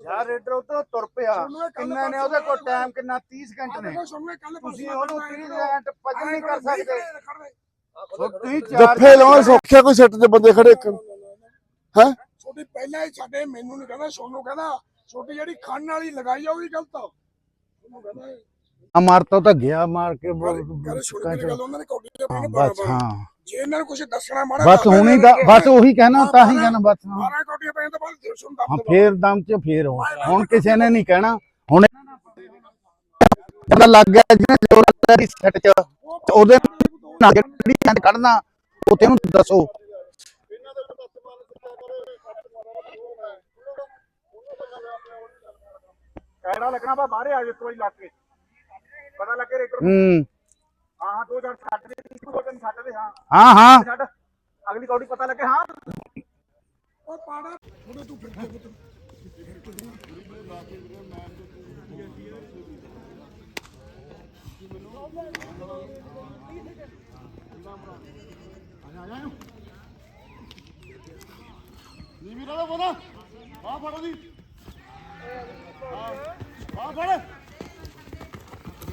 ਯਾਰ ਰੇਡਰ ਉਧਰੋਂ ਤੁਰ ਪਿਆ ਕਿੰਨੇ ਨੇ ਉਹਦੇ ਕੋਲ ਟਾਈਮ ਕਿੰਨਾ 30 ਸਕਿੰਟ ਨੇ ਤੁਸੀਂ ਉਹਨੂੰ 30 ਸਕਿੰਟ ਭੱਜ ਨਹੀਂ ਕਰ ਸਕਦੇ ਸੋ ਤੁਸੀਂ ਚਾਰ ਜੱਫੇ ਲਾਉਣ ਸੌਖਿਆ ਕੋਈ ਸੱਟ ਦੇ ਬੰਦੇ ਖੜੇ ਇੱਕ ਹੈ ਛੋਟੀ ਪਹਿਲਾਂ ਹੀ ਸਾਡੇ ਮੈਨੂੰ ਨਹੀਂ ਕਹਿੰਦਾ ਸੋਨੂੰ ਕਹਿੰਦਾ ਛੋਟੀ ਜਿਹੜੀ ਖੰਨ ਵਾਲੀ ਲਗਾਈ ਆ ਉਹ ਵੀ ਗਲਤ ਆ ਉਹਨੂੰ ਕਹਿੰਦਾ ਮਾਰ ਤਾਂ ਗਿਆ ਮਾਰ ਕੇ ਬਸ ਹਾਂ ਜੇ ਇਹਨਾਂ ਨੂੰ ਕੁਝ ਦੱਸਣਾ ਮਾੜਾ ਬਸ ਹੁਣੀ ਦਾ ਬਸ ਉਹੀ ਕਹਿਣਾ ਤਾਂ ਹੀ ਕਹਿਣਾ ਬਸ ਹਾਂ ਮਾਰਾ ਕੌਡੀ ਪੈਣ ਤੋਂ ਬਾਅਦ ਦਿਲ ਸੁਣ ਹਾਂ ਦਮ ਫੇਰ ਦਮ ਚ ਫੇਰ ਹੋ। ਹੁਣ ਕਿਸੇ ਨੇ ਨਹੀਂ ਕਹਿਣਾ। ਹੁਣ ਪਤਾ ਲੱਗ ਗਿਆ ਜਿਹਨੇ ਜੋਰ ਦੀ ਸੈੱਟ ਚ ਉਹਦੇ ਨਾਲ ਜਿਹੜੀ ਚੰਦ ਕੱਢਣਾ ਉਹ ਤੇ ਉਹਨੂੰ ਦੱਸੋ। ਕੈੜਾ ਲੱਗਣਾ ਬਾ ਬਾਹਰੇ ਆ ਜਾ ਕੋਈ ਲੱਗ ਕੇ। ਪਤਾ ਲੱਗੇ ਰੇਟਰ ਹੂੰ। ਹਾਂ ਹਾਂ ਦੋ ਚਾਰ ਛੱਡ ਦੇ ਇੱਕ ਦੋ ਹਾਂ। ਹਾਂ ਹਾਂ। ਛੱਡ। ਅਗਲੀ ਕੌਡੀ ਪਤਾ ਲੱਗੇ ਹਾਂ। ਉਹ ਪਾੜਾ। ਥੋੜਾ ਤੂੰ ਫਿਰ ਕੇ ਪੁੱਤ। ਨੀ ਵੀਰਾ ਦਾ ਬੋਲਾ ਆ ਫੜੋ ਦੀ ਆ ਫੜ।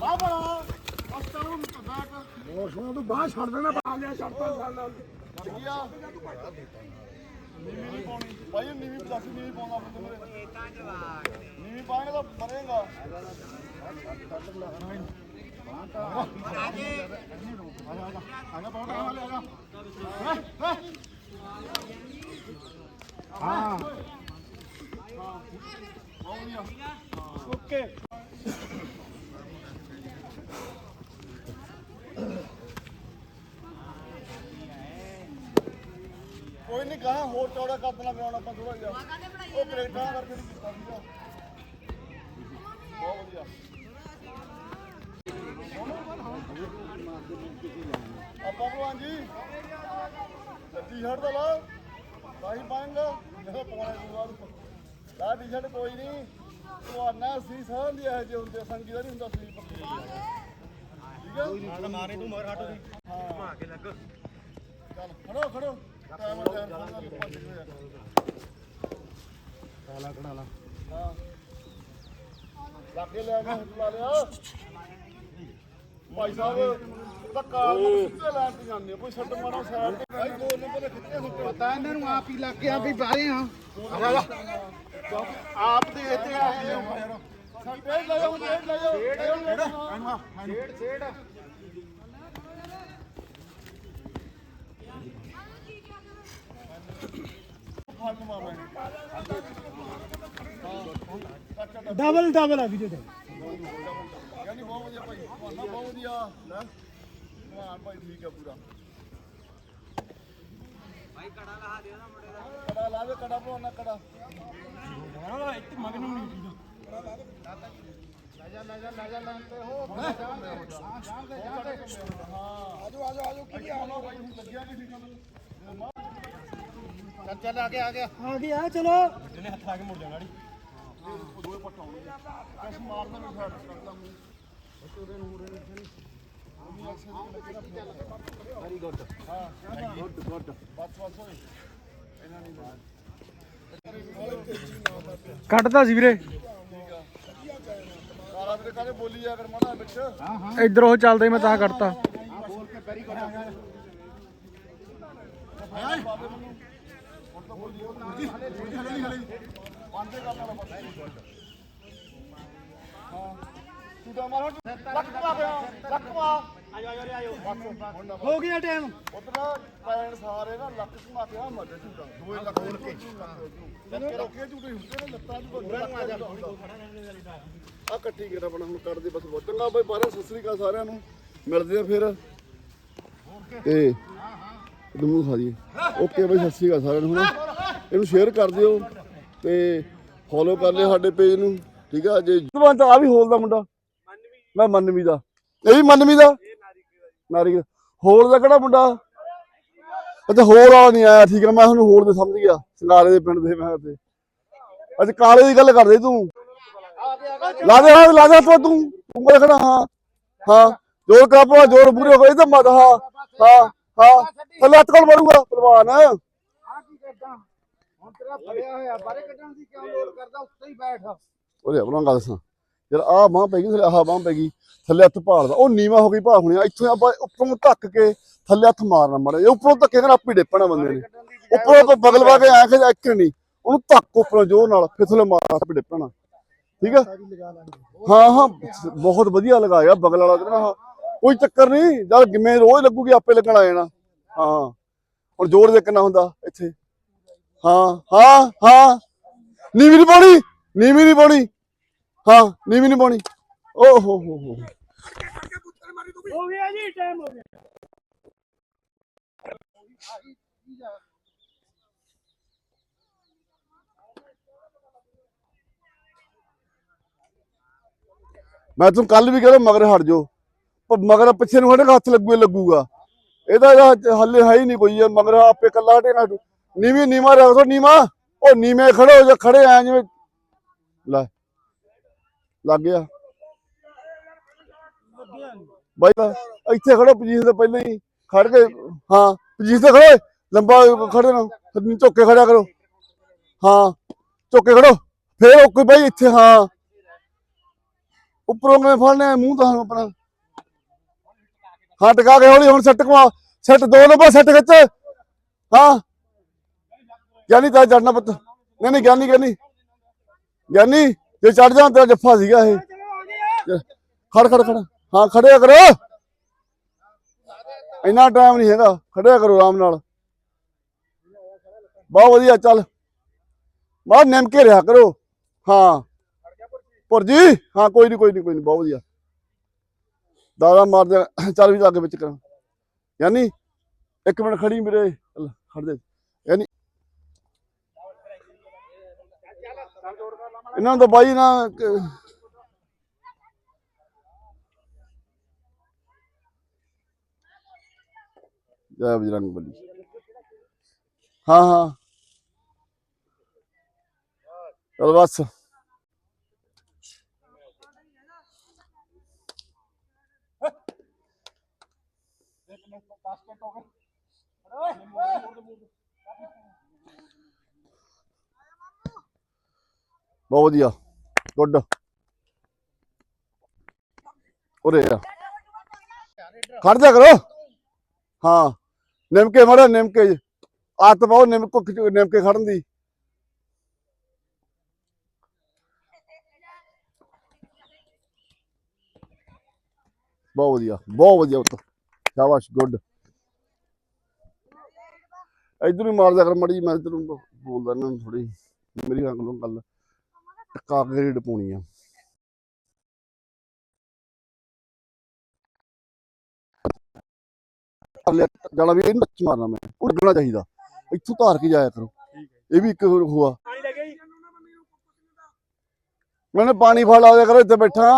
ਆ ਫੜ। ਹੋਰ ਸੁਣਾ ਤੂੰ ਬਾਹਰ ਛੱਡ ਦੇਣਾ ਬਾਹਰ ਲਿਆ ਛੱਡਤਾ ਸਾਲ ਨਾਲ। ਗਿਆ ਨੀਵੀਂ ਨਹੀਂ ਪਾਉਣੀ। ਭਾਈ ਨੀਵੀਂ ਪਲਾਸੀ ਨੀਵੀਂ ਪਾਉਣਾ ਬੰਦੇ ਮੇਰੇ ਨੀਵੀਂ ਪਾਏਗਾ ਤਾਂ ਮਰੇਗਾ। ਹਾਂ। ਓਕੇ। ਨਹੀਂ ਕਹਾ ਹੋਰ ਚੌੜਾ ਕਰ ਦੇਣਾ ਗਰਾਉਂਡ ਆਪਾਂ ਥੋੜਾ ਜਿਹਾ। ਉਹ ਪਲੇਟਾਂ ਕਰਕੇ ਨਹੀਂ ਕੀਤਾ ਸੀਗਾ। ਬਹੁਤ ਵਧੀਆ। ਆਪਾਂ ਭਗਵਾਨ ਜੀ ਟੀ ਸ਼ਰਟ ਤਾਂ ਲਾ ਕਾਹੀ ਪਾਏਂਗਾ ਦੇਖੋ ਪਾਉਣੇ ਬਾਅਦ। ਲਾ ਟੀ ਸ਼ਰਟ ਕੋਈ ਨਹੀਂ। ਤੁਹਾਨਾ ਸੀ ਸਾਹ ਦੀ ਇਹ ਜੇ ਹੁੰਦੇ ਸੰਗੀ ਦਾ ਨਹੀਂ ਹੁੰਦਾ ਸੀ ਪੱਕੀ ਠੀਕ ਹੈ ਮਾਰੇ ਤੂੰ ਮਗਰ ਹਟੋ ਦੀ ਹਾਂ। ਕੇ ਲੱਗ। ਚੱਲ ਖੜੋ ਖੜੋ। ਟਾਈਮ ਟਾਈਮ ਕਾਲਾ ਕੜਾ ਲਾ ਹਾਂ ਲਾਗੇ ਲੈ ਕੇ ਲਾ ਲਿਆ ਭਾਈ ਸਾਹਿਬ ਤਾਂ ਕਾਰ ਨੂੰ ਸਿੱਧੇ ਲੈਣ ਤੇ ਜਾਂਦੇ ਹੋ, ਕੋਈ ਛੱਡ ਮਾਰੋ ਸਾਈਡ ਤੇ ਭਾਈ ਦੋ ਨੰਬਰ ਦੇ ਖਿੱਚੇ ਸੁੱਟੇ ਪਤਾ ਇਹਨਾਂ ਨੂੰ ਆਪ ਹੀ ਲੱਗ ਗਿਆ ਵੀ ਬਾਹਰੇ ਹਾਂ ਆਪ ਦੇ ਇੱਥੇ ਆ ਗਏ ਸਾਡੇ ਲੈ ਜਾਓ ਡੇਢ ਲੈ ਜਾਓ ਡੇਢ ਛੇੜ ਛੇੜ ਫੜ ਮਾਰਨਾ ਡਬਲ ਡਬਲ ਆ ਵੀਡੀਓ ਤੇ। ਕਹਿੰਦੀ ਬਹੁਤ ਵਧੀਆ ਭਾਈ ਤੁਹਾਡਾ ਬਹੁਤ ਵਧੀਆ ਲੈ ਹਾਂ ਭਾਈ ਠੀਕ ਹੈ ਪੂਰਾ। ਭਾਈ ਕੜਾ ਲਾ ਦਿਓ ਨਾ ਮੁੰਡੇ ਦਾ। ਕੜਾ ਲਾ ਦੇ ਕੜਾ ਪਾਉਣਾ ਕੜਾ। ਆਜੋ ਆਜੋ ਆਜੋ ਕੀ ਆ? ਲੱਗਿਆ ਨਹੀਂ ਠੀਕ ਮੈਨੂੰ ਚੱਲ ਚੱਲ ਆ ਗਿਆ ਆ ਗਿਆ ਆ ਗਿਆ ਚਲੋ ਦੋਏ ਪੱਟ ਆਉਣਗੇ ਕਿਸ ਮਾਰਦਾ ਨਹੀਂ ਫੈਟ ਕਰਦਾ ਮੂੰਹ ਵੈਰੀ ਗੁੱਡ ਹਾਂ ਗੁੱਡ ਗੁੱਡ ਬਸ ਬਸ ਹੋਏ ਇਹਨਾਂ ਨੇ ਕੱਟਦਾ ਸੀ ਵੀਰੇ ਕਾਲਾ ਵੀਰੇ ਕਾਲੇ ਬੋਲੀ ਜਾ ਕਰ ਮਾੜਾ ਵਿੱਚ ਹਾਂ ਹਾਂ ਇੱਧਰ ਉਹ ਚੱਲਦਾ ਹੀ ਮੈਂ ਤਾਂ ਕੱਟਤਾ ਹਾਂ ਬੋਲ ਕੇ ਵੈਰੀ ਗੁੱਡ ਹੁਣ ਤਾਂ ਬੋਲੀ ਹਲੇ ਹਲੇ ਹਲੇ ਪਾਂਦੇ ਕਰਨਾ ਬਸ ਹਾਂ ਤੂੰ ਤਾਂ ਮਾਰ ਲੱਕ ਪਾ ਪਿਆ ਲੱਕ ਪਾ ਆਜੋ ਆਜੋ ਆਜੋ ਬਸ ਹੋ ਗਿਆ ਟਾਈਮ। ਉਤਨਾ ਪੈਣ ਸਾਰੇ ਨਾ ਲੱਕ ਘੁਮਾ ਪਿਆ ਮੱਦੇ ਝੂਟਾ ਦੋਏ ਲੱਕ ਹੋਣ ਕੇ ਲੱਕੇ ਰੋਕੇ ਝੂਟੇ ਹੁੰਦੇ ਨੇ ਲੱਤਾਂ ਦੀ ਆ ਇਕੱਠੀ ਕਰ ਆਪਣਾ ਹੁਣ ਕਰਦੇ ਬਸ ਬਹੁਤ ਚੰਗਾ ਬਈ ਬਾਰੇ ਸਤਿ ਸ੍ਰੀ ਅਕਾਲ ਸਾਰਿਆਂ ਨੂੰ ਮਿਲਦੇ ਆ ਫਿਰ ਤੇ ਦਮੂ ਖਾ ਜੀ ਓਕੇ ਬਈ, ਸਤਿ ਸ੍ਰੀ ਅਕਾਲ ਸਾਰਿਆਂ ਨੂੰ। ਹੁਣ ਇਹਨੂੰ ਸ਼ੇਅਰ ਕਰ ਦਿਓ ਤੇ ਫੋਲੋ ਕਰ ਲਿਓ ਸਾਡੇ ਪੇਜ ਨੂੰ ਠੀਕ ਆ? ਜੇ ਜਵਾਨ ਤਾਂ ਆ ਵੀ ਹੋਲ ਦਾ ਮੁੰਡਾ। ਮੈਂ ਮੰਨਵੀ ਦਾ। ਇਹ ਵੀ ਮੰਨਵੀ ਦਾ? ਨਾਰੀ ਦਾ। ਹੋਰ ਦਾ ਕਿਹੜਾ ਮੁੰਡਾ? ਅੱਛਾ ਹੋਰ ਵਾਲਾ ਨਹੀਂ ਆਇਆ। ਠੀਕ ਹੈ ਮੈਂ ਤੁਹਾਨੂੰ ਹੋਰ ਦੇ ਸਮਝ ਗਿਆ। ਸੰਗਾਰੇ ਦੇ ਪਿੰਡ ਦੇ ਮੈਂ ਤੇ। ਅੱਛਾ ਕਾਲੇ ਦੀ ਗੱਲ ਕਰਦੇ ਤੂੰ। ਲਾ ਦੇ ਹਾਂ ਲਾ ਦੇ ਤੂੰ। ਤੂੰ ਕੋਲ ਖੜਾ ਹਾਂ। ਹਾਂ। ਜੋਰ ਕਾਪਾ ਜੋਰ ਪੂਰੇ ਹੋਏ ਤਾਂ ਮਤ ਹਾਂ। ਹਾਂ ਹੱਥ ਕੋਲ ਮਰੂਗਾ? ਪਹਿਲਵਾਨ ਹੁਣ ਤੇਰਾ ਫੜਿਆ ਹੋਇਆ ਬਾਰੇ ਕੱਢਣ ਦੀ ਕਿਉਂ ਲੋੜ ਕਰਦਾ? ਉੱਤੇ ਹੀ ਬੈਠ। ਉਹਦੇ ਆਪਣਾ ਗੱਲ ਦੱਸਾਂ ਯਾਰ ਆਹ ਬਾਂਹ ਪੈ ਗਈ ਥੱਲੇ ਆਹ ਬਾਂਹ ਪੈ ਗਈ। ਥੱਲੇ ਹੱਥ ਭਾਲਦਾ ਉਹ ਨੀਵਾ ਹੋ ਗਈ ਭਾਲ ਹੋਣੀ ਇੱਥੋਂ ਆਪਾਂ ਉੱਪਰੋਂ ਧੱਕ ਕੇ ਥੱਲੇ ਹੱਥ ਮਾਰਨਾ ਮੜਾ ਜੇ ਉੱਪਰੋਂ ਧੱਕੇ ਨਾਲ ਆਪੇ ਡੇਪਣਾ ਬੰਦੇ ਨੇ। ਉੱਪਰੋਂ ਤੋਂ ਬਗਲ ਵਾ ਕੇ ਕਿ ਇੱਕ ਨਹੀਂ। ਉਹਨੂੰ ਧੱਕ ਉੱਪਰੋਂ ਜ਼ੋਰ ਨਾਲ ਫਿਰ ਥੱਲੇ ਮਾਰ ਆਪੇ ਡੇਪਣਾ। ਠੀਕ ਆ? ਹਾਂ ਹਾਂ। ਬਹੁਤ ਵਧੀਆ ਲਗਾਇਆ ਬਗਲ ਵਾਲਾ ਨਾ ਕੋਈ ਚੱਕਰ ਨਹੀਂ। ਜਦ ਜਿਵੇਂ ਰੋਜ਼ ਲੱਗੂਗੀ ਆਪੇ ਲੱਗਣ ਆ ਜਾਣਾ। ਹਾਂ। ਹੁਣ ਜ਼ੋਰ ਦੇ ਕਿੰਨਾ ਹੁੰਦਾ ਇੱਥੇ? ਹਾਂ ਹਾਂ ਹਾਂ। ਨੀਵੀਂ ਨਹੀਂ ਪਾਉਣੀ ਨੀਵੀਂ ਨਹੀਂ ਪਾਉਣੀ। ਹਾਂ ਨੀਵੀਂ ਨਹੀਂ ਪਾਉਣੀ। ਓ ਹੋ ਹੋ ਹੋ। ਕਰਕੇ ਪੁੱਤਰ ਮਾਰੀ ਤੂੰ ਵੀ ਹੋ ਗਿਆ ਜੀ ਟਾਈਮ ਹੋ ਗਿਆ। ਮੈਂ ਤੂੰ ਕੱਲ ਵੀ ਕਹਿੰਦਾ ਮਗਰ ਹਟ ਜਾਓ। ਪਰ ਮਗਰ ਪਿੱਛੇ ਨੂੰ ਹਟੇਗਾ ਹੱਥ ਲੱਗੂਗਾ ਲੱਗੂਗਾ। ਇਹਦਾ ਹੱਲੇ ਹੈ ਹੀ ਨਹੀਂ ਕੋਈ ਮਗਰ ਆਪੇ ਕੱਲਾ ਹਟੇਗਾ। ਨੀਵੀਂ ਨੀਮਾ ਦੋ ਨੀਮਾ ਉਹ ਨੀਵੇਂ ਖੜੇ ਹੋ ਜਾ ਖੜੇ ਆ ਜਿਵੇਂ ਲੈ, ਲੱਗ ਗਿਆ। ਬਾਈ ਇੱਥੇ ਖੜੋ ਪੋਜੀਸ਼ਨ ਤੋਂ ਪਹਿਲਾਂ ਹੀ ਖੜ ਕੇ ਹਾਂ ਪੋਜੀਸ਼ਨ ਤੇ ਖੜੋ ਲੰਬਾ ਖੜੇ ਨਾ ਝੁੱਕ ਖੜਿਆ ਕਰੋ। ਹਾਂ, ਝੁੱਕ ਖੜੋ ਫੇਰ ਉਹ ਕੋਈ ਬਾਈ ਇੱਥੇ, ਹਾਂ। ਉੱਪਰੋਂ ਮੈਂ ਫੜਨਾ ਮੂੰਹ ਤਾਂ ਆਪਣਾ। ਹਾਂ, ਟਕਾ ਕੇ ਹੌਲੀ, ਹੁਣ ਸੱਟ ਕਮਾ ਸੈੱਟ ਦੋ ਨੰਬਰ ਸੈੱਟ ਖਿੱਚ ਹਾਂ। ਗਿਆਨੀ ਤਾਂ ਚੜਨਾ ਪੁੱਤ। ਨਹੀਂ ਨਹੀਂ ਗਿਆਨੀ ਗਿਆਨੀ। ਗਿਆਨੀ ਜੇ ਚੜ ਜਾ ਤੇਰਾ ਜੱਫਾ ਸੀਗਾ ਇਹ। ਖੜ ਖੜ ਖੜ। ਹਾਂ ਖੜਿਆ ਕਰੋ। ਇੰਨਾ ਟਾਈਮ ਨਹੀਂ ਹੈਗਾ। ਖੜਿਆ ਕਰੋ ਆਰਾਮ ਨਾਲ। ਬਹੁਤ ਵਧੀਆ ਚੱਲ। ਬਾਹਰ ਨਿਮ ਕੇ ਰਿਹਾ ਕਰੋ। ਹਾਂ। ਪੁਰਜੀ ਹਾਂ ਕੋਈ ਨਹੀਂ ਕੋਈ ਨਹੀਂ ਕੋਈ ਨਹੀਂ ਬਹੁਤ ਵਧੀਆ। ਦਾਦਾ ਮਾਰ ਦੇ ਚੱਲ ਵੀ ਅੱਗੇ ਵਿੱਚ ਕਰਾਂ। ਯਾਨੀ ਇੱਕ ਮਿੰਟ ਖੜੀ ਮੇਰੇ। ਚੱਲ, ਖੜ ਦੇ ਯਾਨੀ ਇਹਨਾਂ ਦਾ ਬਾਈ ਨਾ ਜੈ ਬਜਰੰਗ ਬਲੀ। ਹਾਂ ਹਾਂ। ਚਲ ਬਸ। ਬਹੁਤ ਵਧੀਆ, ਗੁੱਡ। ਉਰੇ ਆ। ਖੜ ਜਾ ਕਰੋ। ਹਾਂ, ਨਿਮਕੇ ਮੜਾ ਨਿਮਕੇ। ਆਤ ਪਾਓ, ਨਿਮਕੋ ਨਿਮਕੇ ਖੜਨ ਦੀ। ਬਹੁਤ ਵਧੀਆ ਬਹੁਤ ਵਧੀਆ ਉੱਤ ਸ਼ਾਬਾਸ਼, ਗੁੱਡ। ਇਧਰ ਹੀ ਮਾਰਦਾ ਕਰ, ਮੜੀ ਮੈਂ ਤੈਨੂੰ ਬੋਲਦਾ ਇਹਨਾਂ ਨੂੰ ਥੋੜੀ ਮੇਰੀ ਗੱਲ ਨੂੰ ਗੱਲ। ਟਕਾ ਕੇ ਰੇਡ ਪਾਉਣੀ ਆ। ਅਗਲੇ ਜਾਣਾ ਵੀ ਇਹਨੂੰ ਟੱਚ ਮਾਰਨਾ ਮੈਂ ਉਹ ਲੱਗਣਾ ਚਾਹੀਦਾ। ਇੱਥੋਂ ਧਾਰ ਕੇ ਜਾਇਆ ਕਰੋ। ਇਹ ਵੀ ਇੱਕ ਹੁਆ ਪਾਣੀ ਲੱਗੇ ਜੀ ਮੈਨੇ ਪਾਣੀ ਫੜ ਆਇਆ ਕਰੋ ਇੱਥੇ ਬੈਠਾ।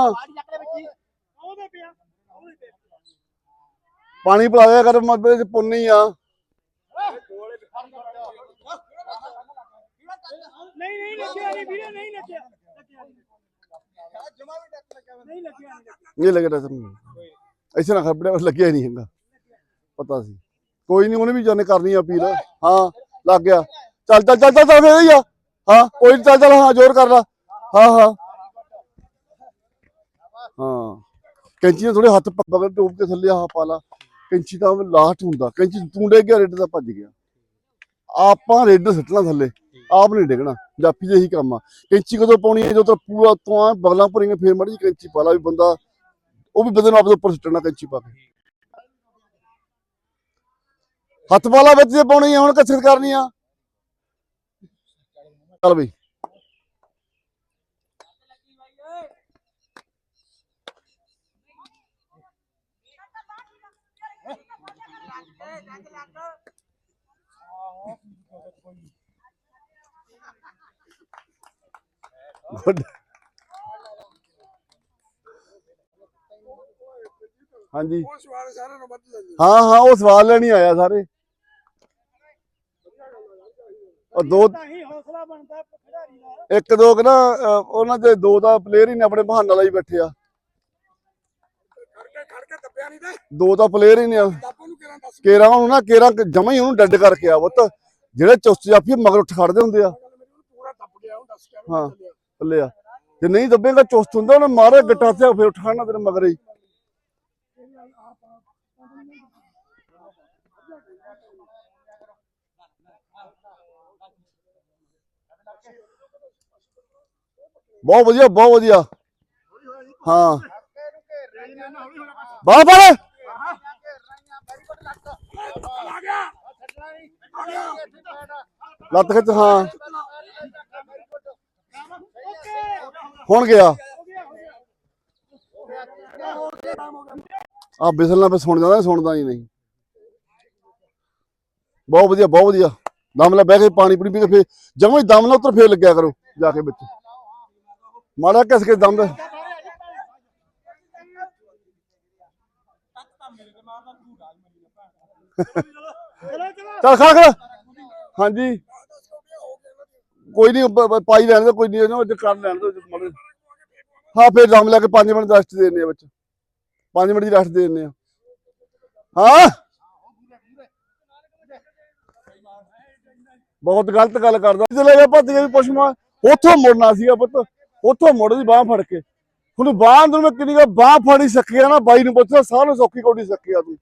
ਪਾਣੀ ਪਿਲਾਇਆ ਕਰ ਚ ਪੁੰਨੀ ਆ। ਨਹੀਂ ਨਹੀਂ ਲੱਗਿਆ ਨਹੀਂ ਵੀਰੇ ਨਹੀਂ ਲੱਗਿਆ ਲੱਗਿਆ ਨਹੀਂ। ਨਹੀਂ ਲੱਗਿਆ ਨਹੀਂ ਲੱਗਿਆ। ਤੁਹਾਨੂੰ ਐਸੇ ਨਾ। ਖਬੜੇ ਲੱਗਿਆ ਨਹੀਂ ਹੈਗਾ। ਪਤਾ ਸੀ। ਕੋਈ ਨਹੀਂ ਉਹਨੇ ਵੀ ਜਾਣੇ ਕਰਨੀ ਆ ਅਪੀਲ। ਹਾਂ ਲੱਗ ਗਿਆ। ਚੱਲ ਚੱਲ ਚੱਲ ਚੱਲ ਚੱਲ ਫੇਰ ਹੀ ਆ। ਹਾਂ ਕੋਈ ਚੱਲ ਚੱਲ ਹਾਂ ਜ਼ੋਰ ਕਰ ਲਾ। ਹਾਂ ਹਾਂ। ਹਾਂ। ਕੈਂਚੀ ਨਾਲ ਥੋੜੇ ਹੱਥ ਪਕੜ ਟੋਪ ਕੇ ਥੱਲੇ ਆਹ ਪਾ ਲਾ। ਕੈਂਚੀ ਤਾਂ ਲਾਸਟ ਹੁੰਦਾ। ਕੈਂਚੀ ਤੂੰ ਡੇ ਗਿਆ ਰੇਡ ਦਾ ਭੱਜ ਗਿਆ। ਆਪਾਂ ਰੇਡ ਸੱਟਣਾ ਥੱਲੇ। ਆਪ ਨਹੀਂ ਡਿੱਗਣਾ, ਜਾਪੀ ਦੇ ਹੀ ਕੰਮ ਆ। ਕੈਂਚੀ ਕਦੋਂ ਪਾਉਣੀ ਹੈ? ਜਦੋਂ ਤਾਂ ਪੂਰਾ ਤੋਂ ਆ, ਬਗਲਾਂ ਭਰੀਆਂ ਫੇਰ ਮੜੀ ਕੈਂਚੀ ਪਾ ਲਾ ਵੀ ਬੰਦਾ, ਉਹ ਵੀ ਬੰਦੇ ਨੂੰ ਆਪਦੇ ਉੱਪਰ ਸੁੱਟਣਾ ਕੈਂਚੀ ਪਾ ਕੇ। ਹੱਥ ਵਾਲਾ ਵਿੱਚ ਜੇ ਪਾਉਣੀ ਆ, ਹੁਣ ਕਸਰਤ ਕਰਨੀ ਆ? ਚੱਲ ਬਈ। ਗੁੱਡ ਹਾਂਜੀ। ਉਹ ਸਵਾਲ ਸਾਰਿਆਂ ਨੂੰ ਵੱਧ ਲੈਂਦੇ ਹਾਂ ਹਾਂ ਉਹ ਸਵਾਲ ਲੈਣ ਹੀ ਆਇਆ ਸਾਰੇ। ਉਹ ਦੋ ਤਾਂ ਹੀ ਹੌਸਲਾ ਬਣਦਾ ਖਿਡਾਰੀ ਦਾ। ਇੱਕ ਦੋ ਕੁ ਨਾ ਉਹਨਾਂ ਦੇ ਦੋ ਦਾ ਪਲੇਅਰ ਹੀ ਨੇ ਆਪਣੇ ਬਹਾਨਾ ਲਾਈ ਬੈਠੇ ਆ। ਖੜ ਕੇ ਖੜ ਕੇ ਦੱਬਿਆ ਨਹੀਂ ਤੇ। ਦੋ ਤਾਂ ਪਲੇਅਰ ਹੀ ਨੇ ਦੱਬ ਨੂੰ ਕਿਰਾਂ ਦੱਸ। ਕੇਰਾ ਉਹਨੂੰ ਨਾ ਕੇਰਾ ਜਮਾ ਹੀ ਉਹਨੂੰ ਡੱਡ ਕਰਕੇ ਆ ਪੁੱਤ। ਜਿਹੜੇ ਚੁਸਤ ਜਾਫੀ ਮਗਰ ਉੱਠ ਖੜਦੇ ਹੁੰਦੇ ਆ ਪੂਰਾ ਦੱਬ ਗਿਆ ਉਹ ਦੱਸ ਕੇ ਹਾਂ। ਥੱਲੇ ਆ ਜੇ ਨਹੀਂ ਦੱਬੇਗਾ ਚੁਸਤ ਹੁੰਦਾ ਉਹਨੇ ਮਾਰੇ ਗੱਟਾ ਤੇ ਫਿਰ ਉੱਠ ਖੜਨਾ ਤੇਰੇ ਮਗਰ ਹੀ। ਬਹੁਤ ਵਧੀਆ ਬਹੁਤ ਵਧੀਆ। ਹਾਂ। ਬਾਹਰ ਬਾਹਰ। ਆ ਗਿਆ ਆ ਗਿਆ ਲੱਤ ਖਿੱਚ ਹਾਂ। ਹੁਣ ਗਿਆ? ਆ ਬਿਸਲ ਨਾਲ ਸੁਣ ਜਾਂਦਾ ਸੁਣਦਾ ਹੀ ਨਹੀਂ। ਬਹੁਤ ਵਧੀਆ ਬਹੁਤ ਵਧੀਆ। ਦਮ ਲੈ ਬਹਿ ਕੇ ਪਾਣੀ ਪੂਣੀ ਪੀ ਕੇ ਫੇਰ ਜਮਾਂ ਹੀ ਦਮ ਨਾਲ ਉੱਤਰ ਫੇਰ ਲੱਗਿਆ ਕਰੋ, ਜਾ ਕੇ ਵਿੱਚ। ਮਾੜਾ ਕਿਸ ਕੇ ਦਮ ਦਾ? ਚੱਲ ਖਾ ਖਾ ਹਾਂਜੀ। ਕੋਈ ਨਹੀਂ ਪਾਈ ਲੈਣ ਦੇ ਕੋਈ ਨਹੀਂ ਇਹਨੂੰ ਕਰ ਲੈਣ ਦੇ ਮਾੜੇ ਹਾਂ, ਫੇਰ ਦਮ ਲੈ ਕੇ 5 ਮਿੰਟ ਰੈਸਟ ਦੇ ਦਿੰਦੇ ਆ ਵਿੱਚ। 5 ਮਿੰਟ ਦੀ ਰੈਸਟ ਦੇ ਦਿੰਦੇ ਆ। ਹਾਂ? ਬਹੁਤ ਗਲਤ ਗੱਲ ਕਰਦਾ। ਚਲੇ ਗਿਆ ਭੱਜ ਕੇ ਵੀ ਪੁੱਛ ਉੱਥੋਂ ਮੁੜਨਾ ਸੀਗਾ ਪੁੱਤ, ਉੱਥੋਂ ਮੁੜਦੀ ਬਾਹ ਫੜ ਕੇ। ਹੁਣ ਬਾਹ ਅੰਦਰ ਮੈਂ ਕਿੰਨੀ ਬਾਹ ਫੜੀ ਸਕਿਆ ਨਾ, ਬਾਈ ਨੂੰ ਪੁੱਛਿਆ ਸਾਹ ਨੂੰ ਸੌਖੀ ਕੋਡੀ ਸਕਿਆ ਤੂੰ।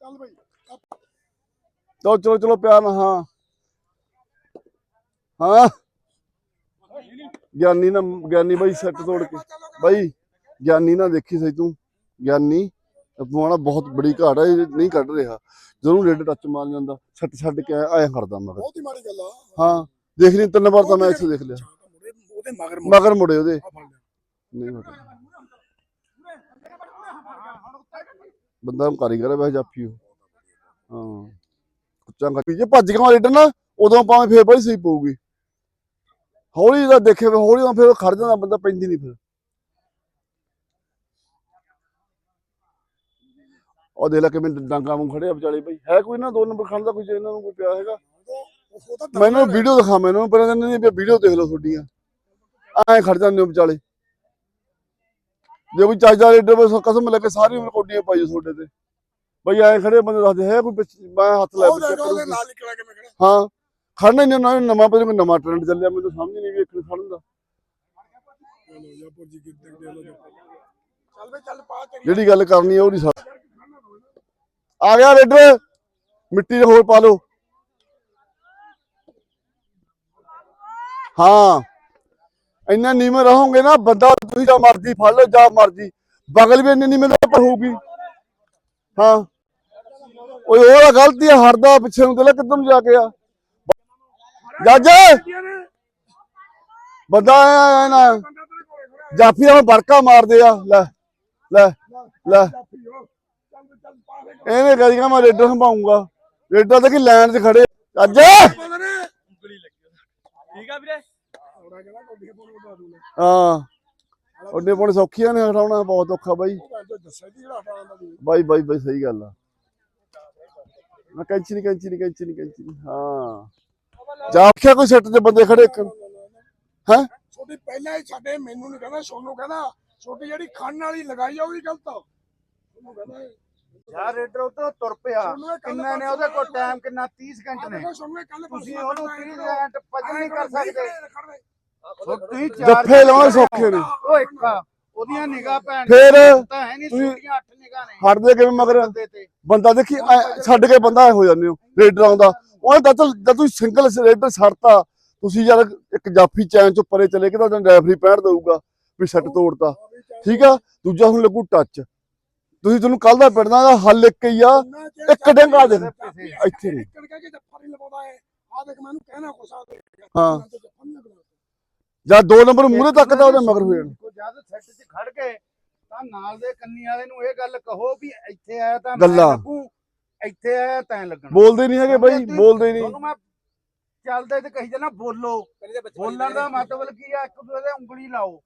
ਚੱਲ ਬਈ। ਚਲੋ ਚਲੋ ਚਲੋ ਪਿਆਰ ਨਾਲ ਹਾਂ। ਹਾਂ। ਗਿਆਨੀ ਨਾ ਗਿਆਨੀ ਬਾਈ ਸੱਟ ਤੋੜ ਕੇ। ਬਾਈ ਗਿਆਨੀ ਨਾ ਦੇਖੀ ਸਹੀ ਤੂੰ। ਗਿਆਨੀ ਆਪਣਾ ਬਹੁਤ ਬੜੀ ਘਾਟ ਹੈ ਨਹੀਂ ਕੱਢ ਰਿਹਾ। ਜਦੋਂ ਰੇਡ ਟੱਚ ਮਾਰ ਜਾਂਦਾ ਛੱਟ ਛੱਡ ਕੇ ਆਇਆ ਕਰਦਾ ਮਗਰ। ਬਹੁਤ ਹੀ ਮਾੜੀ ਗੱਲ ਆ। ਹਾਂ ਦੇਖ ਲਈ ਤਿੰਨ ਵਾਰ ਤਾਂ ਮੈਂ ਇੱਥੇ ਦੇਖ ਲਿਆ। ਉਹਦੇ ਮਗਰ ਮਗਰ ਮੁੜੇ ਉਹਦੇ। ਨਹੀਂ ਮੁੜੇ ਬੰਦਾ ਕਾਰੀਗਰ ਹੈ ਵੈਸੇ ਜਾਫੀ ਉਹ। ਹਾਂ। ਚੰਗਾ। ਜੇ ਭੱਜ ਗਿਆ ਰੇਡ ਨਾ, ਉਦੋਂ ਭਾਵੇਂ ਫੇਰ ਬੜੀ ਸਹੀ ਪਊਗੀ। ਹੌਲੀ ਦਾ ਦੇਖੇ ਹੌਲੀ ਦਾ ਫਿਰ ਖੜ ਜਾਂਦਾ ਬੰਦਾ, ਪੈਂਦੀ ਨਹੀਂ ਫਿਰ। ਉਹ ਦੇ ਲੈ ਕੇ ਮੈਨੂੰ ਡਾਂਗਾ ਮੂੰਹ ਖੜਿਆ ਵਿਚਾਲੇ ਬਈ। ਹੈ ਕੋਈ ਨਾ, ਦੋ ਨੰਬਰ ਖੜਦਾ ਕੋਈ ਜੇ ਇਹਨਾਂ ਨੂੰ ਕੋਈ ਪਿਆ ਹੈਗਾ। ਮੈਨੂੰ ਵੀਡੀਓ ਦਿਖਾ, ਮੈਨੂੰ ਪਰ ਕਹਿੰਦੇ ਨਹੀਂ ਵੀਡੀਓ ਦੇਖ ਲਓ ਤੁਹਾਡੀਆਂ। ਐਂ ਖੜ ਜਾਂਦੇ ਹੋ ਵਿਚਾਲੇ। ਜੇ ਕੋਈ ਚਾਚਾ ਰੇਡਰ ਬਸ ਕਸਮ ਲੈ ਕੇ ਸਾਰੀ ਉਮਰ ਕੋਡੀਆਂ ਪਾਈ ਤੁਹਾਡੇ ਤੇ। ਬਈ ਐਂ ਖੜੇ ਬੰਦੇ ਦੱਸਦੇ ਹੈ ਕੋਈ ਪਿੱਛ- ਮੈਂ ਹੱਥ ਲੈ ਉਹ ਦੇਖੋ ਉਹਦੇ ਨਾਲ ਨਿਕਲਿਆ ਕਿਵੇਂ ਖੜਾ ਹਾਂ ਖੜਨਾ ਹੀ ਨਹੀਂ ਉਹਨਾਂ ਨੇ ਨਵਾਂ ਪਤਾ ਕੋਈ ਨਵਾਂ ਟ੍ਰੈਂਡ ਚੱਲਿਆ ਮੈਨੂੰ ਸਮਝ ਨਹੀਂ ਵੀ ਇੱਕ ਖੜਨ ਦਾ। ਚਲੋ ਜਾਪੁਰ ਜੀ ਕਿੱਥੇ ਦੇ ਲੋ ਚੱਲ ਬਈ ਚੱਲ ਪਾ ਤੇਰੀ। ਜਿਹੜੀ ਗੱਲ ਕਰਨੀ ਹੈ ਉਹ ਨਹੀਂ ਸਾ ਆ ਗਿਆ ਰੇਡਰ ਮਿੱਟੀ ਦੇ ਹੋਰ ਪਾ ਲਓ। ਹਾਂ ਇੰਨਾ ਨੀਵੇਂ ਰਹੋਗੇ ਨਾ ਬੰਦਾ ਤੁਸੀਂ ਜਾਂ ਮਰਜ਼ੀ ਫੜ ਲਓ ਜਾਂ ਮਰਜ਼ੀ। ਬਗਲ ਵੀ ਇੰਨੀ ਨੀਵੇਂ ਦਾ ਹੋਊਗੀ। ਹਾਂ। ਓਏ ਉਹ ਤਾਂ ਗਲਤੀ ਹੈ ਹਰਦਾ ਪਿੱਛੇ ਨੂੰ ਤੇ ਲੈ ਕਿੱਦਮ ਜਾ ਕੇ ਆ। ਜੱਜ! ਬੰਦਾ ਐ ਨਾ। ਜਾਫੀ ਨੂੰ ਬਰਕਾ ਮਾਰਦੇ ਆ। ਲੈ ਲੈ ਲੈ। ਇਹਨੇ ਕਰੀਗਾ ਮੈਂ ਰੇਡਰ ਸੰਭਾਉਂਗਾ ਰੇਡਰ ਤੇ ਕੀ ਲਾਈਨ 'ਚ ਖੜੇ। ਅੱਜ ਨੇ ਠੀਕ ਆ ਵੀਰੇ? ਹਾਂ। ਉਹਨੇ ਪਣ ਸੌਖੀਆਂ ਨੇ ਹਟਾਉਣਾ ਬਹੁਤ ਔਖਾ ਬਾਈ। ਬਾਈ ਬਾਈ ਬਾਈ ਸਹੀ ਗੱਲ ਆ। ਮੈਂ ਕੈਂਚੀ ਨਹੀਂ ਕੈਂਚੀ ਨਹੀਂ ਕੈਂਚੀ ਨਹੀਂ ਕੈਂਚੀ ਨਹੀਂ। ਹਾਂ। ਜਾ ਆਖਿਆ ਕੋਈ ਸੱਟ ਤੇ ਬੰਦੇ ਖੜੇ ਇੱਕ। ਹੈ? ਛੋਟੀ ਪਹਿਲਾਂ ਹੀ ਸਾਡੇ ਮੈਨੂੰ ਨਹੀਂ ਕਹਿੰਦਾ ਸੋਨੂੰ ਕਹਿੰਦਾ ਛੋਟੀ ਜਿਹੜੀ ਖੰਨ ਵਾਲੀ ਲਗਾਈ ਆ ਉਹ ਵੀ ਗਲਤ ਆ। ਉਹਨੂੰ ਕਹਿੰਦਾ ਯਾਰ ਰੇਡਰ ਉਧਰੋਂ ਤੁਰ ਪਿਆ। ਕਿੰਨਾ ਨੇ ਉਹਦੇ ਕੋਲ ਟਾਈਮ ਕਿੰਨਾ? 30 ਆਹ ਘੰਟੇ ਨੇ ਤੁਸੀਂ ਉਹਨੂੰ 30 ਮਿੰਟ ਭੱਜ ਨਹੀਂ ਕਰ ਸਕਦੇ। ਤੁਸੀਂ ਚਾਰ ਜੱਫੇ ਲਾਉਣੇ ਸੌਖੇ ਨੇ। ਉਹ ਇੱਕ ਆ, ਉਹਦੀਆਂ ਨਿਗਾਹ ਭੈਣ ਫੇਰ ਤਾਂ ਹੈ ਨਹੀਂ ਛੋਟੀਆਂ ਅੱਠ ਨਿਗਾਹ ਨੇ। ਹਟਦੇ ਕਿਵੇਂ ਮਗਰ? ਬੰਦੇ ਤੇ। ਬੰਦਾ ਦੇਖੀ ਛੱਡ ਕੇ ਬੰਦਾ ਹੋ ਜਾਂਦੇ ਹੋ ਰੇਡਰ ਆਉਂਦਾ ਉਹ ਤਾਂ ਜਦ ਤੁਸੀਂ ਸਿੰਗਲ ਰੇਡਰ ਛੱਡਤਾ ਤੁਸੀਂ ਯਾਰ ਇੱਕ ਜਾਫੀ ਚੈਨ ਚੋਂ ਪਰੇ ਚਲੇ ਕੇ ਤਾਂ ਰੈਫਰੀ ਪੈਣ ਦਊਗਾ ਵੀ ਸੱਟ ਤੋੜਤਾ। ਠੀਕ ਆ? ਦੂਜਾ ਹੁਣ ਲੱਗੂ ਟੱਚ ਤੁਸੀਂ ਤੁਹਾਨੂੰ ਕੱਲ ਦਾ ਪਿੰਡਾਂ ਦਾ ਹੱਲ ਇੱਕ ਹੀ ਆ ਇੱਕ ਡੰਗਾ ਦੇ। ਇੱਥੇ ਨਹੀਂ। ਹੈ ਆ ਦੇਖ ਮੈਨੂੰ ਕਹਿਣਾ ਕੁਛ ਆ ਦੇ ਹਾਂ। ਜੱਫਾ ਨਹੀਂ ਲੱਗਣਾ ਜਾਂ ਦੋ ਨੰਬਰ ਮੂਹਰੇ ਤੱਕ ਤਾਂ ਉਹਦੇ ਮਗਰ ਹੋ ਜਦ ਸੈੱਟ 'ਚ ਖੜ ਗਏ ਤਾਂ ਨਾਲ ਦੇ ਕੰਨੀ ਵਾਲੇ ਨੂੰ ਇਹ ਗੱਲ ਕਹੋ ਵੀ ਇੱਥੇ ਆਇਆ ਤਾਂ ਗੱਲਾਂ। ਮੈਂ ਲੱਗੂ ਇੱਥੇ ਆਇਆ ਤਾਂ ਲੱਗਣਾ। ਬੋਲਦੇ ਨਹੀਂ ਹੈਗੇ ਬਾਈ ਬੋਲਦੇ ਨਹੀਂ ਤੁਹਾਨੂੰ ਮੈਂ ਚੱਲਦੇ ਤੇ ਕਹੀ ਜਾਣਾ ਬੋਲੋ। ਬੋਲਣ ਦਾ ਮਤਲਬ ਕੀ ਆ ਇੱਕ ਦੂਜੇ ਦੇ ਉਂਗਲੀ ਲਾਓ।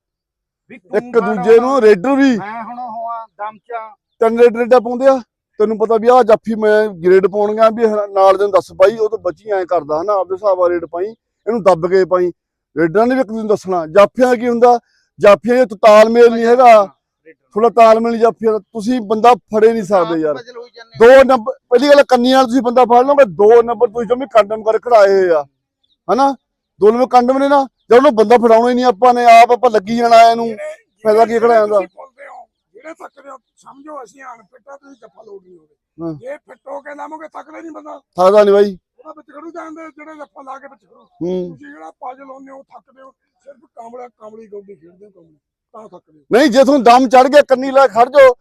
ਵੀ ਤੂੰ ਇੱਕ ਦੂਜੇ ਨੂੰ ਰੇਡਰ ਵੀ। ਮੈਂ ਹੁਣ ਹੋਆ ਦਮਚਾ ਤਿੰਨ ਰੇਡਰ ਰੇਡਾ ਪਾਉਂਦੇ ਆ ਤੈਨੂੰ ਪਤਾ ਵੀ ਆ ਜਾਫੀ ਮੈਂ ਗ੍ਰੇਡ ਪਾਉਣਗਾ ਵੀ ਨਾਲ ਦੇ ਨੂੰ ਦੱਸ ਬਾਈ ਉਹ ਤਾਂ ਬੱਚੀ ਐਂ ਕਰਦਾ ਹਨਾ ਆਪਦੇ ਹਿਸਾਬ ਨਾਲ ਰੇਡ ਪਾਈ ਇਹਨੂੰ ਦੱਬ ਕੇ ਪਾਈ। ਰੇਡਰਾਂ ਨੇ ਵੀ ਇੱਕ ਦੂਜੇ ਨੂੰ ਦੱਸਣਾ। ਜਾਫੀਆਂ ਕੀ ਹੁੰਦਾ ਜਾਫੀਆਂ ਦਾ ਤਾਲਮੇਲ ਨਹੀਂ ਹੈਗਾ। ਥੋੜਾ ਤਾਲਮੇਲ ਜਾਫੀ ਆ, ਤੁਸੀਂ ਬੰਦਾ ਫੜੇ ਨਹੀਂ ਸਕਦੇ ਯਾਰ। ਜਾਂਦੇ ਦੋ ਨੰਬਰ ਪਹਿਲੀ ਗੱਲ ਕੰਨੀ ਨਾਲ ਤੁਸੀਂ ਬੰਦਾ ਫੜ ਲਓਗੇ ਦੋ ਨੰਬਰ ਤੁਸੀਂ ਜਮੀ ਕੰਡਮ ਕਰ ਖੜਾਏ ਹੋਏ ਆ। ਹਨਾ? ਦੋ ਨੰਬਰ ਕੰਡਮ ਨੇ ਨਾ ਜੇ ਉਹਨੂੰ ਬੰਦਾ ਫੜਾਉਣਾ ਹੀ ਨਹੀਂ ਆਪਾਂ ਨੇ ਆਪ ਆਪਾਂ ਲੱਗੀ ਜਾਣਾ ਇਹਨੂੰ ਫਾਇਦਾ ਕੀ ਖੜਾਇਆ ਦਾ? ਜਿਹੜੇ ਥੱਕਦੇ ਹੋ ਸਮਝੋ ਅਸੀਂ ਅਨਫਿੱਟਾ ਤੁਸੀਂ ਜੱਫਾ ਲੋੜ ਨਹੀਂ। ਹੋਵੇ। ਜੇ ਫਿੱਟ ਕੇ ਲਾਵੋਗੇ ਥੱਕਦਾ ਨਹੀਂ ਬੰਦਾ। ਥੱਕਦਾ ਨਹੀਂ ਬਾਈ। ਉਹਦਾ ਵਿੱਚ ਖੜੂ ਜਾਂਦੇ ਜਿਹੜੇ ਜੱਫਾ ਲਾ ਕੇ ਵਿੱਚ ਖੜੂ। ਹੂੰ। ਤੁਸੀਂ ਜਿਹੜਾ ਪੱਜ ਲਾਉਂਦੇ ਹੋ ਥੱਕਦੇ ਹੋ। ਸਿਰਫ ਕਾਮੜਾ ਕਾਮੜੀ ਗੌਡੀ ਖੇਡਦੇ ਹੋ ਤਾਂ ਥੱਕਦੇ ਨਹੀਂ ਜੇ ਤੁਹਾਨੂੰ ਦਮ ਚੜ ਗਿਆ ਕੰਨੀ ਲੈ ਖੜ ਜਾਓ।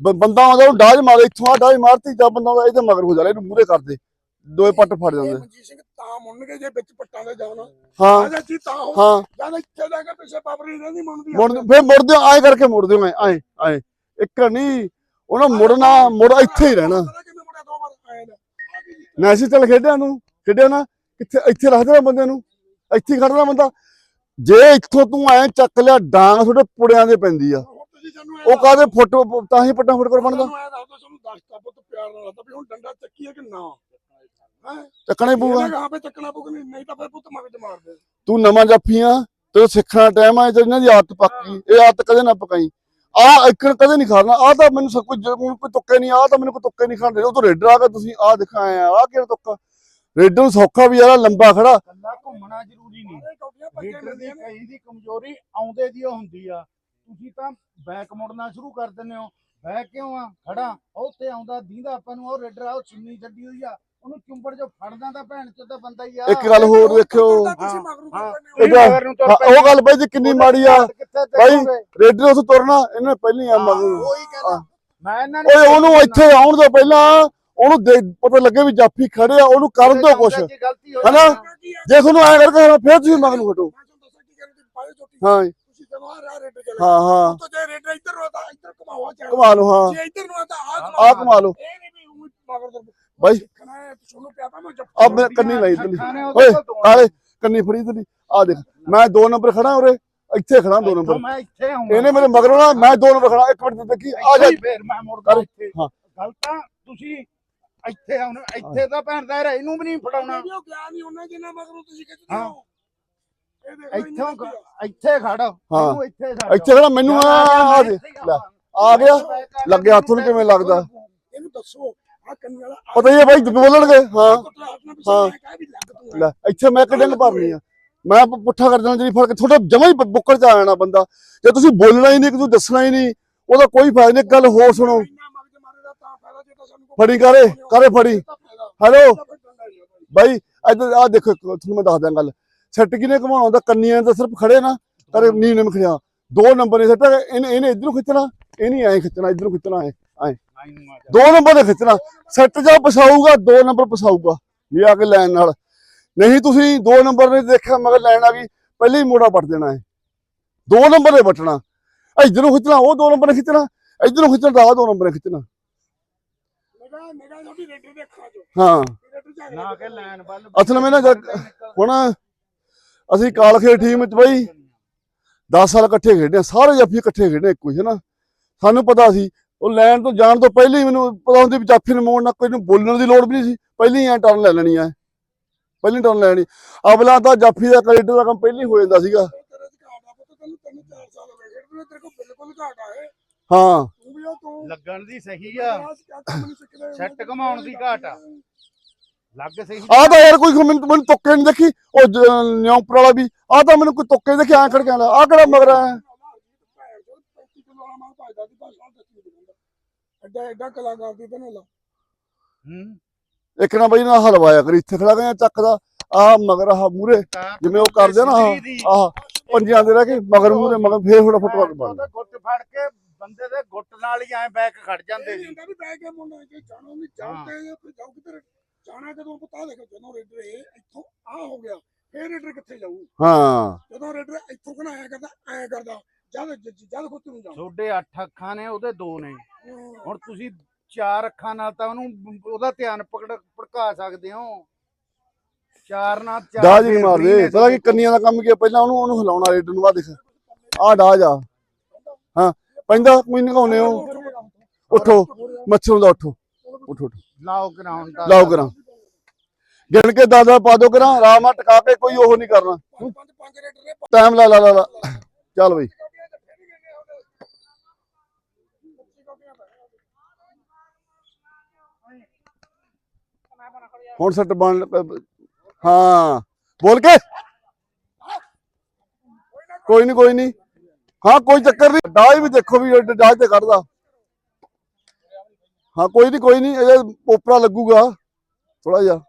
ਬੰਦਾ ਆਉਂਦਾ ਉਹ ਡਾਜ ਮਾਰੇ ਇੱਥੋਂ ਆ ਡਾਜ ਮਾਰਤੀ ਜਾਂ ਬੰਦਾ ਆਉਂਦਾ ਇਹਦੇ ਮਗਰ ਹੋ ਜਾਣਾ ਇਹਨੂੰ ਮੂਰੇ ਕਰਦੇ ਦੋਏ ਪੱਟ ਫੜ ਜਾਂਦੇ। ਮਨਜੀਤ ਸਿੰਘ ਤਾਂ ਮੁੰਨਗੇ ਜੇ ਵਿੱਚ ਪੱਟਾਂ ਦੇ ਜਾਣਾ। ਹਾਂ। ਆਜਾ ਜੀ ਤਾਂ ਹੋ। ਜਦ ਇੱਥੇ ਜਾ ਕੇ ਪਿੱਛੇ ਪਾਵਰੀ ਨਹੀਂ ਮੁੰਨਦੀ ਮੁੜ ਫੇਰ ਮੁੜਦੇ ਆਏ ਕਰਕੇ ਮੁੜਦੇ ਹੋ ਆਏ ਆਏ। ਇੱਕ ਨਹੀਂ ਉਹਨਾਂ ਮੁੜਨਾ ਮੁੜ ਇੱਥੇ ਹੀ ਰਹਿਣਾ। ਪਤਾ ਕਿਵੇਂ ਮੁੜਿਆ ਦੋ ਵਾਰ ਆਏ ਨੇ। ਆ ਗਈ ਜੀ। ਮੈਸੀ ਚੱਲ ਖੇਡਿਆ ਨੂੰ ਖੇਡਿਆ ਨਾ ਕਿੱਥੇ ਇੱਥੇ ਰੱਖ ਦੇਣਾ ਬੰਦੇ ਨੂੰ। ਇੱਥੇ ਹੀ ਖੜਨਾ ਬੰਦਾ। ਜੇ ਇੱਥੋਂ ਤੂੰ ਐ ਚੱਕ ਲਿਆ ਡਾਂਗ ਤੁਹਾਡੇ ਪੁੜਿਆਂ ਦੇ ਪੈਂਦੀ ਆ। ਉਹ ਕਾਦੇ ਫੋਟੋ ਤਾਂ ਹੀ ਪੱਟਾਂ ਫੁੱਟ ਕਰ ਬਣਦਾ ਪੁੱਤ ਪਿਆਰ ਨਾਲ ਤਾਂ ਵੀ ਹੁਣ ਡੰਡਾ ਚੱਕੀਏ ਕਿ ਨਾ? ਹੈ? ਚੱਕਣਾ ਹੀ ਪਊਗਾ। ਇਹਨੇ ਕਹਾ ਪੇ ਚੱਕਣਾ ਪਊਗਾ ਨਹੀਂ ਨਹੀਂ ਤਾਂ ਫਿਰ ਪੁੱਤ ਮਗਜ ਮਾਰ ਦੇ। ਤੂੰ ਨਵਾਂ ਜਾਫੀ ਆ ਤੇ ਸਿੱਖਣਾ ਟਾਈਮ ਆ ਇਹਨਾਂ ਦੀ ਆਦਤ ਪੱਕੀ ਇਹ ਆਦਤ ਕਦੇ ਨਾ ਪਕਾਈ। ਆ ਇੱਕਣ ਕਦੇ ਨਹੀਂ ਖਾਣਾ ਆ ਤਾਂ ਮੈਨੂੰ ਸਭ ਕੁਝ ਕੋਈ ਤੁੱਕੇ ਨਹੀਂ ਆ ਤਾਂ ਮੈਨੂੰ ਕੋਈ ਤੁੱਕੇ ਨਹੀਂ ਖਾਂਦੇ। ਉਹ ਤੋਂ ਰੇਡਰ ਆ ਕੇ ਤੁਸੀਂ ਆ ਦਿਖਾਏ ਆ ਆ ਕਿਹੜਾ ਤੁੱਕਾ? ਰੇਡਰ ਨੂੰ ਸੌਖਾ ਵੀ ਯਾਰ ਲੰਬਾ ਖੜਾ। ਕੱਲਾ ਘੁੰਮਣਾ ਜ਼ਰੂਰੀ ਨਹੀਂ। ਇਹ ਕੌਡੀਆਂ ਭੱਜੇ ਲੀਡਰ ਦੀ ਮਿਲਦੀਆਂ ਨੇ। ਕਈ ਦੀ ਕਮਜ਼ੋਰੀ ਆਉਂਦੇ ਦੀ ਓ ਹੁੰਦੀ ਆ। ਤੁਸੀਂ ਤਾਂ ਬੈਕ ਮੁੜਨਾ ਸ਼ੁਰੂ ਕਰ ਦਿੰਦੇ ਹੋ। ਬੈਕ ਕਿਉਂ ਆ? ਖੜਾ। ਉੱਥੇ ਆਉਂਦਾ ਦੀਂਦਾ ਆਪਾਂ ਨੂੰ ਉਹ ਰੇਡਰ ਆ ਉਹ ਸੁੰਨੀ ਛੱਡੀ ਹੋਈ ਆ। ਉਹਨੂੰ ਚੁੰਬੜ ਜੋ ਫੜਦਾ ਤਾਂ ਭੈਣ ਚ ਤਾਂ ਬੰਦਾ ਹੀ ਆ। ਇੱਕ ਗੱਲ ਹੋਰ ਦੇਖਿਓ। ਨੂੰ ਉਹ ਗੱਲ ਬਾਈ ਜੀ ਕਿੰਨੀ ਮਾੜੀ ਆ। ਬਾਈ? ਰੇਡਰ ਉੱਥੇ ਤੁਰਨਾ ਇਹਨੇ ਪਹਿਲੀ ਆ ਮਗਰ। ਮੈਂ ਇਹਨਾਂ ਓਏ ਉਹਨੂੰ ਇੱਥੇ ਆਉਣ ਤੋਂ ਪਹਿਲਾਂ। ਉਹਨੂੰ ਦੇ- ਪਤਾ ਲੱਗੇ ਵੀ ਜਾਫੀ ਖੜੇ ਆ ਉਹਨੂੰ ਕਰ ਦਿਓ ਕੁਛ। ਹਨਾ? ਜੇ ਤੁਹਾਨੂੰ ਐ ਕਰਕੇ ਫਿਰ ਤੁਸੀਂ ਮਗਰ ਨੂੰ ਹਟੋ। ਮੈਂ ਤੁਹਾਨੂੰ ਦੱਸਾਂ ਕੀ ਕਹਿੰਦੇ ਪਾਏ ਚੋਟੀ। ਹਾਂ। ਹਾਂ ਹਾਂ। ਤਾਂ ਜੇ ਰੇਟ ਇੱਧਰ ਨੂੰ ਆਦਾ ਇੱਧਰ ਘਮਾਵਾ ਚਾਹੀਦਾ ਕਮਾ ਲਓ ਹਾਂ। ਜੇ ਇੱਧਰ ਨੂੰ ਆਦਾ ਆ ਕਮਾ ਲਓ। ਇਹ ਨਹੀਂ ਵੀ ਊਂ ਮਗਰ ਤੋਂ ਬਾਈ। ਹੈ ਆ ਮੈਂ ਕੰਨੀ ਲਾਈ ਖਾਣੇ ਓਏ ਆਲੇ ਕੰਨੀ ਫੜੀ ਤਲੀ ਆ ਦੇਖ ਮੈਂ ਦੋ ਨੰਬਰ ਖੜਾ ਉਰੇ ਇੱਥੇ ਖੜਾ ਦੋ ਨੰਬਰ। ਮੈਂ ਇੱਥੇ ਆਉਂਗਾ। ਇਹਨੇ ਮੇਰੇ ਮਗਰੋਂ ਨਾ ਮੈਂ ਦੋ ਨੰਬਰ ਖੜਾ ਇੱਕ ਮਿੰਟ ਦੇਖੀ ਆ ਜਾ। ਫੇਰ ਮੈਂ ਮੁੜਦਾ ਕਰ। ਇੱਥੇ। ਹਾਂ। ਗੱਲ ਤਾਂ ਤੁਸੀਂ ਇੱਥੇ ਆਉਣਾ ਇੱਥੇ ਤਾਂ ਭੈਣ ਦਾ ਇਹਨੂੰ ਵੀ ਨਹੀਂ ਫੜਾਉਣਾ। ਉਹ ਗਿਆ ਨਹੀਂ ਉਹਨਾਂ ਜਿੰਨਾ ਮਗਰੋਂ ਤੁਸੀਂ ਖਿੱਚਦੇ ਹਾਂ। ਹੋ ਇਹ ਦੇਖੋ ਇੰਨੀ ਇੱਥੋਂ ਵੱਡੀ ਆ। ਇੱਥੇ ਖੜ। ਇਹਨੂੰ ਇੱਥੇ ਛੱਡ। ਇੱਥੇ ਖੜਾ ਮੈਨੂੰ ਆ ਆ ਦੇ। ਲੈ ਆ ਗਿਆ। ਲੱਗੇ ਹੱਥ ਨੂੰ ਕਿਵੇਂ ਲੱਗਦਾ? ਇਹਨੂੰ ਦੱਸੋ ਆ ਕੰਨੀ ਵਾਲਾ ਪਤਾ ਹੀ ਹੈ ਬਾਈ ਬੋਲਣਗੇ। ਹਾਂ। ਹਾਂ। ਹਾਂ ਵੀ ਲੱਗ ਤੂੰ ਲੈ ਇੱਥੇ ਮੈਂ ਕਿਡੰਗ ਭਰਨੀ ਆ। ਮੈਂ ਪ- ਪੁੱਠਾ ਕਰ ਦੇਣਾ ਜਿਹੜੀ ਫੜ ਕੇ ਥੋੜਾ ਜਮਾ ਹੀ ਬ- ਬੁੱਕੜ ਚ ਆ ਜਾਣਾ ਬੰਦਾ। ਜੇ ਤੁਸੀਂ ਬੋਲਣਾ ਹੀ ਨਹੀਂ ਕਿ ਤੂੰ ਦੱਸਣਾ ਹੀ ਨਹੀਂ ਉਹਦਾ ਕੋਈ ਫਾਇਦਾ ਨਹੀਂ। ਗੱਲ ਹੋਰ ਸੁਣੋ ਇੰਨਾ ਮਗਜ ਮਾਰੇ ਦਾ ਤਾਂ ਫਾਇਦਾ ਜੇ ਤਾਂ ਸਾਨੂੰ ਫੜੀ ਕਰੇ ਕਰੇ ਫੜੀ। ਹੈਲੋ? ਬਾਈ ਇੱਧਰ ਆ ਦੇਖੋ, ਤੁਹਾਨੂੰ ਮੈਂ ਦੱਸਦਾ ਗੱਲ। ਸੱਟ ਕਿਨੇ ਘਮਾਉਣਾ ਹੁੰਦਾ ਕੰਨੀਆਂ ਤਾਂ ਸਿਰਫ ਖੜੇ ਨਾ, ਕਰੇ ਨੀ ਨੇ ਖੜਿਆ ਦੋ ਨੰਬਰ ਨੇ ਸੱਟ ਇਹਨੇ ਇਹਨੇ ਇਧਰੋਂ ਖਿੱਚਣਾ, ਇਹਨੇ ਐਂ ਖਿੱਚਣਾ, ਇਧਰੋਂ ਖਿੱਚਣਾ, ਐ ਦੋ ਨੰਬਰ ਦੇ ਖਿੱਚਣਾ। ਸੱਟ ਜਾ ਪਸਾਊਗਾ ਦੋ ਨੰਬਰ ਪਸਾਊਗਾ ਵੀ ਆ ਕੇ ਲੈਣ ਨਾਲ। ਨਹੀਂ ਤੁਸੀਂ ਦੋ ਨੰਬਰ ਨੇ ਦੇਖਿਆ, ਮਗਰ ਲੈਣ ਆ ਗਈ ਪਹਿਲੇ ਹੀ ਮੋੜਾ ਵੱਟ ਦੇਣਾ ਹੈ ਦੋ ਨੰਬਰ ਦੇ ਵੱਟਣਾ। ਇਧਰੋਂ ਖਿੱਚਣਾ, ਉਹ ਦੋ ਨੰਬਰ ਨੇ ਖਿੱਚਣਾ। ਇਧਰੋਂ ਖਿੱਚਣਾ ਤਾਂ ਆਹ ਦੋ ਨੰਬਰ ਨੇ ਖਿੱਚਣਾ। ਨਿਗਾਹ ਨਿਗਾਹ ਤੁਹਾਡੀ ਰੇਡਰ ਦੇ ਅੱਖਾਂ 'ਚ ਹਾਂ। ਰੇਡਰ ਜਾ ਨਾ ਕੇ ਲੈਣ ਵੱਲ ਅਸਲ ਵਿੱਚ ਨਾ ਜਦ- ਹੁਣ ਅਸੀਂ ਕਾਲਖੇ ਟੀਮ ਵਿੱਚ ਬਈ 10 ਸਾਲ ਇਕੱਠੇ ਖੇਡੇ ਆ, ਸਾਰੇ ਜਾਫੀ ਇਕੱਠੇ ਖੇਡੇ ਇੱਕੋ ਹੀ ਹੈ ਨਾ। ਸਾਨੂੰ ਪਤਾ ਸੀ ਉਹ ਲੈਣ ਤੋਂ ਜਾਣ ਤੋਂ ਪਹਿਲਾਂ ਹੀ ਮੈਨੂੰ ਪਤਾ ਹੁੰਦੀ ਵੀ ਜਾਫੀ ਨੂੰ ਮੋੜਨਾ ਕੋਈ ਨੂੰ ਬੋਲਣ ਦੀ ਲੋੜ ਵੀ ਨਹੀਂ ਸੀ। ਪਹਿਲਾਂ ਹੀ ਐ ਟਰਨ ਲੈ ਲੈਣੀ ਐ ਪਹਿਲਾਂ ਟਰਨ ਲੈਣੀ। ਅਗਲਾ ਤਾਂ ਜਾਫੀ ਦਾ ਕ੍ਰੈਡਿਟ ਦਾ ਕੰਮ ਪਹਿਲਾਂ ਹੀ ਹੋ ਜਾਂਦਾ ਸੀਗਾ। ਤੇਰੇ 'ਚ ਘਾਟ ਆ ਪੁੱਤ ਤੈਨੂੰ ਤਿੰਨ ਚਾਰ ਸਾਲ ਹੋ ਗਏ ਖੇਡਦੇ ਤੇਰੇ ਕੋਲ ਬਿਲਕੁਲ ਘਾਟ ਆ ਇਹ ਹਾਂ। ਤੂੰ ਲੱਗਣ ਦੀ ਸਹੀ ਆ। ਸੈੱਟ ਘੁਮਾਉਣ ਦੀ ਘਾਟ ਆ। ਲੱਗ ਸਹੀ ਆਹ ਤਾਂ ਯਾਰ ਕੋਈ ਮੈਨੂੰ ਮੈਨੂੰ ਤੁੱਕੇ ਨਹੀਂ ਦੇਖੀ। ਉਹ ਨਿਉਂਪਰ ਵਾਲਾ ਵੀ। ਆਹ ਤਾਂ ਮੈਨੂੰ ਕੋਈ ਤੁੱਕੇ ਦੇਖੀ ਐ ਖੜ ਕੇ ਆਂਦਾ ਆਹ ਕਿਹੜਾ ਮਗਰ ਐ ਐਡਾ ਐਡਾ ਕਲਾਕਾਰ ਦੀ ਬਣਾ ਲਾ। ਹੂੰ। ਇੱਕ ਨਾ ਬਈ ਨਾ ਹਲਵਾਇਆ ਕਰੀ ਇੱਥੇ ਖੜਾ ਗਿਆ ਚੱਕਦਾ। ਆਹ ਮਗਰ ਆਹ ਮੂਰੇ ਜਿਵੇਂ ਉਹ ਕਰਦੇ ਆ ਨਾ ਆਹ ਆਹ ਪੰਜਿਆਂ ਦੇ ਰਹਿ ਕੇ ਮਗਰ ਮੂਰੇ ਮਗਰ ਫੇਰ ਥੋੜਾ ਫੁੱਟਬਾਲ ਬਣ ਗੁੱਟ ਫੜ ਕੇ ਬੰਦੇ ਦੇ ਗੁੱਟ ਨਾਲ ਹੀ ਐ ਬੈਕ ਖੜ ਜਾਂਦੇ ਇਹ ਸੀ। ਹੁੰਦਾ ਵੀ ਬਹਿ ਕੇ ਮੁੰਡਾ ਜੇ ਜਾਣਾ ਨਹੀਂ ਚਾਹਤੇ ਫਿਰ ਜਾਓ ਕਿਧਰ। ਜਾਣਾ ਕਦੋਂ ਪਤਾ? ਦੇਖੋ ਜਦੋਂ ਰੇਡਰ ਇਹ ਇੱਥੋਂ ਆ ਹੋ ਗਿਆ ਫੇਰ ਰੇਡਰ ਕਿੱਥੇ ਜਾਊ? ਹਾਂ। ਜਦੋਂ ਰੇਡਰ ਇੱਥੋਂ ਕਨਾ ਆਇਆ ਕਰਦਾ ਐ ਕਰਦਾ ਜਦ ਜਦ ਖੁੱਤ ਨੂੰ ਜਾਊ। ਤੁਹਾਡੇ 8 ਅੱਖਾਂ ਨੇ ਉਹਦੇ 2 ਨੇ। ਹੁਣ ਤੁਸੀਂ ਚਾਰ ਅੱਖਾਂ ਨਾਲ ਤਾਂ ਉਹਨੂੰ ਉਹਦਾ ਧਿਆਨ ਪਕੜ ਭੜਕਾ ਸਕਦੇ ਹੋ। ਚਾਰ ਨਾਲ ਚਾਰ ਡਾਜ ਫੇਰ ਹੀ ਮਾਰ free ਦੇ ਨੇ ਪਤਾ ਕੀ ਕੰਨੀਆਂ ਦਾ ਕੰਮ ਕੀ ਆ, ਪਹਿਲਾਂ ਉਹਨੂੰ ਉਹਨੂੰ ਹਿਲਾਉਣਾ ਰੇਡ ਨੂੰ ਆ ਦੇਖ। ਆਹ ਡਾਜ ਆ ਹਾਂ। ਪੈਂਦਾ ਕੋਈ ਨਗਾਉਨੇ ਹੋ ਉਠੋ ਮੱਛਰੋਂ ਦਾ ਉਠੋ। ਉਠੋ ਉਠੋ। ਲਾਓ ਗਰਾਉਂਡ ਲਾਓ ਗਰਾਉਂਡ ਗਿਣ ਕੇ ਦਾਦਾ ਪਾ ਦੋ ਕਰਾਂ ਆਰਾਮ ਆ ਟਿਕਾ ਕੇ ਕੋਈ ਉਹ ਨਹੀਂ ਕਰਨਾ। ਟਾਈਮ ਲਾ ਲਾ ਲਾ ਚੱਲ ਬਈ। ਹੁਣ ਸੱਟ ਬਣ ਹਾਂ। ਬੋਲ ਕੇ। ਕੋਈ ਨਹੀਂ ਕੋਈ ਨਹੀਂ ਹਾਂ ਕੋਈ ਚੱਕਰ ਨਹੀਂ ਡਾਜ ਵੀ ਦੇਖੋ ਵੀ ਡਾਜ ਤੇ ਕੱਢਦਾ ਹਾਂ ਕੋਈ ਨਹੀਂ ਕੋਈ ਨਹੀਂ ਇਹ ਉਪਰਾ ਲੱਗੂਗਾ ਥੋੜਾ ਜਿਹਾ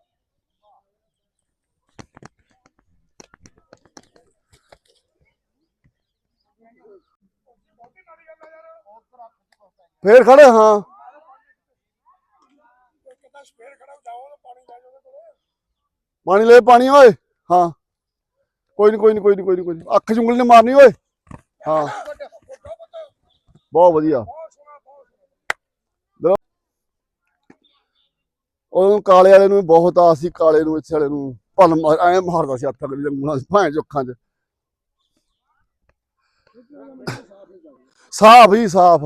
ਫੇਰ ਖੜੇ ਹਾਂ ਕਿਤਾ ਸਪੇਅਰ ਖੜਾ ਜਾਓ ਤਾਂ ਪਾਣੀ ਲੈ ਜਾਓਗੇ ਕੋਲੇ ਪਾਣੀ ਲੈ ਪਾਣੀ ਓਏ ਹਾਂ ਕੋਈ ਨਹੀਂ ਕੋਈ ਨਹੀਂ ਕੋਈ ਨਹੀਂ ਕੋਈ ਨਹੀਂ ਕੋਈ ਨੀ। ਅੱਖ ਚ ਉਂਗਲੀ ਨੇ ਮਾਰਨੀ ਓਏ ਹਾਂ। ਬਹੁਤ ਵਧੀਆ। ਬਹੁਤ ਕਾਲੇ ਵਾਲੇ ਨੂੰ ਵੀ ਬਹੁਤ ਆਸ ਸੀ, ਕਾਲੇ ਨੂੰ, ਇੱਥੇ ਵਾਲੇ ਨੂੰ। ਭੰਨ ਮਾਰ, ਐ ਮਾਰਦਾ ਸੀ ਹੱਥ ਅਗਲੀ ਦੇ ਮੂੰਹਾਂ ਭਾਂ ਚੁੱਖਾਂ 'ਚ। ਸਾਫ਼ ਹੀ ਸਾਫ਼।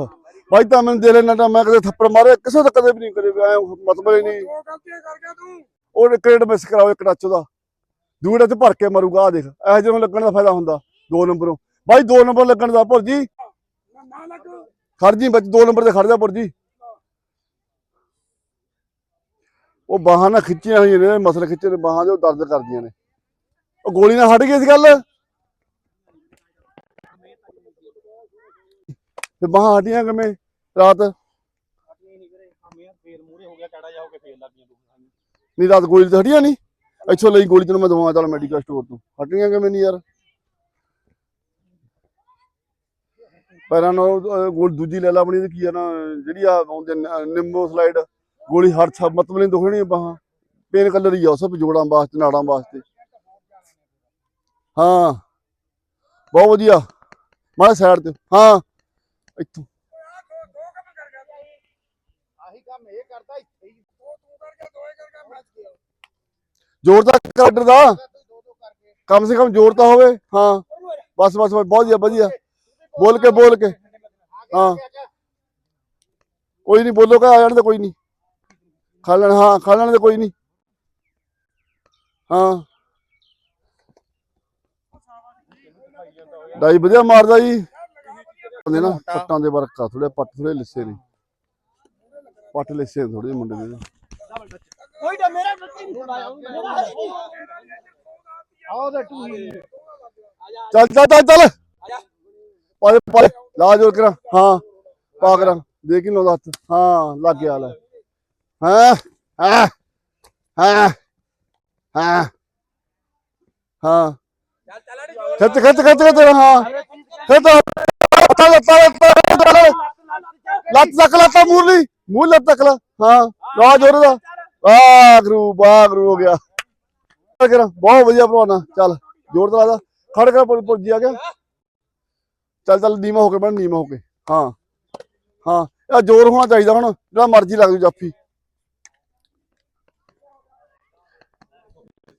ਬਾਈ ਤਾਂ ਮੈਨੂੰ ਦਿਲੇ ਨਾ ਤਾਂ ਮੈਂ ਕਦੇ ਥੱਪੜ ਮਾਰੇ ਕਿਸੇ ਦਾ ਕਦੇ ਵੀ ਨਹੀਂ ਕਰੇ, ਐ ਮਤਲਬ ਹੀ ਨਹੀਂ। ਉਹ ਕ੍ਰੇਡ ਮਿਸ ਕਰਾਓ ਇੱਕ ਟੱਚ ਉਹਦਾ। ਦੂੜਾ ਤੇ ਭਰ ਕੇ ਮਰੂਗਾ ਆ ਦੇਖ, ਇਹ ਜਿਹੇ ਨੂੰ ਲੱਗਣ ਦਾ ਫਾਇਦਾ ਹੁੰਦਾ, ਦੋ ਨੰਬਰੋਂ। ਬਾਈ ਦੋ ਨੰਬਰ ਲੱਗਣ ਦਾ ਭੁਰ ਜੀ ਖੜ ਜੀ, ਵਿੱਚ ਦੋ ਨੰਬਰ ਤੇ ਖੜ ਜਾ ਭੁਰ ਜੀ ਉਹ ਬਾਹਾਂ ਨਾਲ ਖਿੱਚੀਆਂ ਹੋਈਆਂ ਨੇ, ਮਸਲ ਖਿੱਚੇ ਨੇ, ਬਾਹਾਂ ਦੇ ਦਰਦ ਕਰਦੀਆਂ ਨੇ। ਉਹ ਗੋਲੀ ਨਾਲ ਹਟ ਗਈ ਇਸ ਗੱਲ? ਤੇ ਬਾਹਾਂ ਹਟੀਆਂ ਕਿਵੇਂ ਰਾਤ? ਨਹੀਂ, ਰਾਤ ਗੋਲੀ ਤੇ ਹਟੀਆਂ ਨਹੀਂ? ਇੱਥੋਂ ਲਈ ਗੋਲੀ ਤੈਨੂੰ ਮੈਂ ਦਵਾਂ ਚੱਲ ਮੈਡੀਕਲ ਸਟੋਰ ਤੋਂ। ਹਟੀਆਂ ਕਿਵੇਂ ਨਹੀਂ ਯਾਰ? ਪੈਰਾਂ ਨੂੰ ਅਹ, ਗੋਲ ਦੂਜੀ ਲੈ ਲਾ ਆਪਣੀ ਤੇ ਕੀ ਆ ਨਾ ਜਿਹੜੀ ਆ ਆਉਂਦੇ ਨਿੰਮੋ ਸਲਾਈਡ ਗੋਲੀ ਹਰ ਛ ਮਤਲਬ ਨਹੀਂ ਦੁਖਣੀ ਬਾਹਾਂ ਪੇਨ ਕਲਰ ਹੀ ਆ ਸਭ ਜੋੜਾਂ ਵਾਸਤੇ ਨਾੜਾਂ ਵਾਸਤੇ। ਹਾਂ। ਬਹੁਤ ਵਧੀਆ। ਮਾੜਾ ਸਾਈਡ ਤੇ ਹਾਂ। ਇੱਥੋਂ। ਦੋ ਦੋ ਕੰਮ ਕਰ ਗਿਆ ਤੂੰ ਆਹੀ ਕੰਮ ਇਹ ਕਰਦਾ ਇੱਥੇ ਹੀ। ਦੋ ਤੂੰ ਕਰ ਗਿਆ ਦੋਏ ਕਰ ਗਿਆ। ਮੈਚ ਗਿਆ ਜ਼ੋਰ ਤਾਂ ਕੱਢ ਦਾ ਦੋ ਦੋ ਕਮ ਸੇ ਕਮ ਜ਼ੋਰ ਤਾਂ ਹੋਵੇ ਹਾਂ। ਬਸ ਬਸ ਬਸ, ਬਹੁਤ ਵਧੀਆ ਵਧੀਆ। ਬੋਲ ਕੇ ਬੋਲ ਕੇ। ਹਾਂ। ਕੋਈ ਨਹੀਂ ਬੋਲੋ ਕਾ ਆ ਜਾਣ ਤੇ ਕੋਈ ਨਹੀਂ। ਖਾ ਲੈਣ ਹਾਂ ਖਾ ਲੈਣ ਤੇ ਕੋਈ ਨਹੀਂ। ਹਾਂ। ਡਾਈ ਵਧੀਆ ਮਾਰਦਾ ਜੀ। ਹੁੰਦੇ ਨਾ ਪੱਟਾਂ ਦੇ ਵਰਕ ਆ ਥੋੜੇ ਪੱਟ ਥੋੜੇ ਲਿੱਸੇ ਨੇ। ਪੱਟ ਲਿੱਸੇ ਥੋੜੇ ਮੁੰਡੇ ਦੇ। ਆਓ ਤੇ ਟੂਹੀ ਚੱਲ ਚੱਲ ਚੱਲ। ਚੱਲ ਪਾਲੇ ਪਾਲੇ ਲਾ ਜੋਰ ਕਰਾਂ। ਹਾਂ, ਪਾ ਕਰਾਂ ਦੇਖ ਹੀ ਲਾਉਂਦਾ ਹੱਥ ਹਾਂ, ਲੱਗ ਗਿਆ ਲੈ। ਹਾਂ? ਹਾਂ? ਹਾਂ? ਹਾਂ? ਹਾਂ। ਖਿੱਚ ਖਿੱਚ ਖਿੱਚ ਖਿੱਚ। ਹਾਂ। ਖਿੱਚ। ਲੱਤਾਂ ਲੱਤਾਂ ਲੱਤਾਂ, ਲੱਤ। ਤੱਕ ਲੱਤਾਂ ਮੂਰਲੀ। ਮੂੰਹ ਲੱਤ ਤੱਕ ਲਾ। ਹਾਂ। ਲਾ ਜੋਰ ਦਾ ਬਾਗਰੂ ਬਾਗਰੂ ਹੋ ਗਿਆ। ਬਹੁਤ ਵਧੀਆ ਭਲਵਾਨਾ ਚੱਲ। ਜੋਰ ਦਾ ਲਾ ਖੜ ਕੇ ਪੁੱਜ ਆ ਗਿਆ। ਚੱਲ ਚੱਲ ਨੀਮਾ ਹੋ ਕੇ ਬਣ ਨੀਮਾ ਹੋ ਕੇ। ਹਾਂ ਹਾਂ ਇਹ ਜ਼ੋਰ ਹੋਣਾ ਚਾਹੀਦਾ ਹੁਣ ਜਿਹੜਾ ਮਰਜ਼ੀ ਲੱਗ ਜੂ ਜਾਫੀ।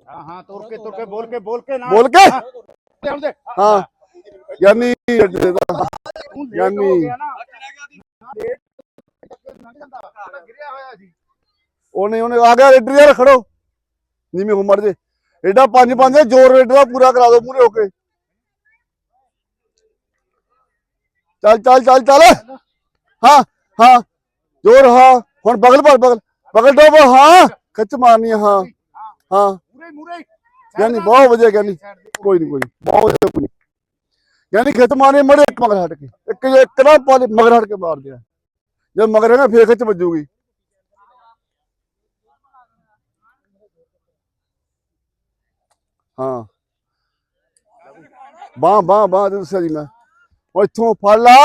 ਹਾਂ ਹਾਂ ਤੁਰ ਕੇ ਤੁਰ ਕੇ ਬੋਲ ਕੇ ਬੋਲ ਕੇ ਨਾ। ਬੋਲ ਕੇ? ਦੇ ਹਾਂ ਯਾਨੀ ਦਾ ਉਹਨੇ ਉਹਨੇ ਆ ਗਿਆ ਰੇਡਰ ਯਾਰ ਖੜੋ। ਨੀਵੇਂ ਹੋ ਮਰ ਜੇ। ਐਡਾ ਪੰਜ ਪੰਜ ਜ਼ੋਰ ਰੇਡਰ ਦਾ ਪੂਰਾ ਕਰਾ ਦਿਓ ਮੂਰੇ ਹੋ ਕੇ। ਚੱਲ ਚੱਲ ਚੱਲ ਚੱਲ ਹਾਂ ਹਾਂ ਜ਼ੋਰ ਹਾਂ ਹੁਣ ਬਗਲ ਭਰ ਬਗਲ ਬਗਲ ਡੋਬ ਹਾਂ ਖਿੱਚ ਮਾਰਨੀ ਹੈ, ਹਾਂ ਹਾਂ ਮੂਰੇ ਮੂਰੇ ਯਾਨੀ ਬਹੁਤ ਵਧੀਆ ਗਿਆਨੀ ਕੋਈ ਨਹੀਂ ਕੋਈ ਨੀ, ਬਹੁਤ ਵਧੀਆ ਕੋਈ ਨਹੀਂ ਯਾਨੀ ਖਿੱਚ ਮਾਰਨੀ ਮੜੇ ਇੱਕ ਮਗਰ ਹਟ ਕੇ ਇੱਕ ਇੱਕ ਨਾ ਪਾਲੇ ਮਗਰ ਹਟ ਕੇ ਮਾਰ ਦਿਆ ਜਦ ਮਗਰ ਹੈਗਾ ਫੇਰ ਖਿੱਚ ਵੱਜੂਗੀ ਹਾਂ ਬਾਹ ਬਾਹ ਬਾਹ ਤੇ ਦੱਸਿਆ ਜੀ ਮੈਂ ਉਹ ਇੱਥੋਂ ਫੜ ਲਾ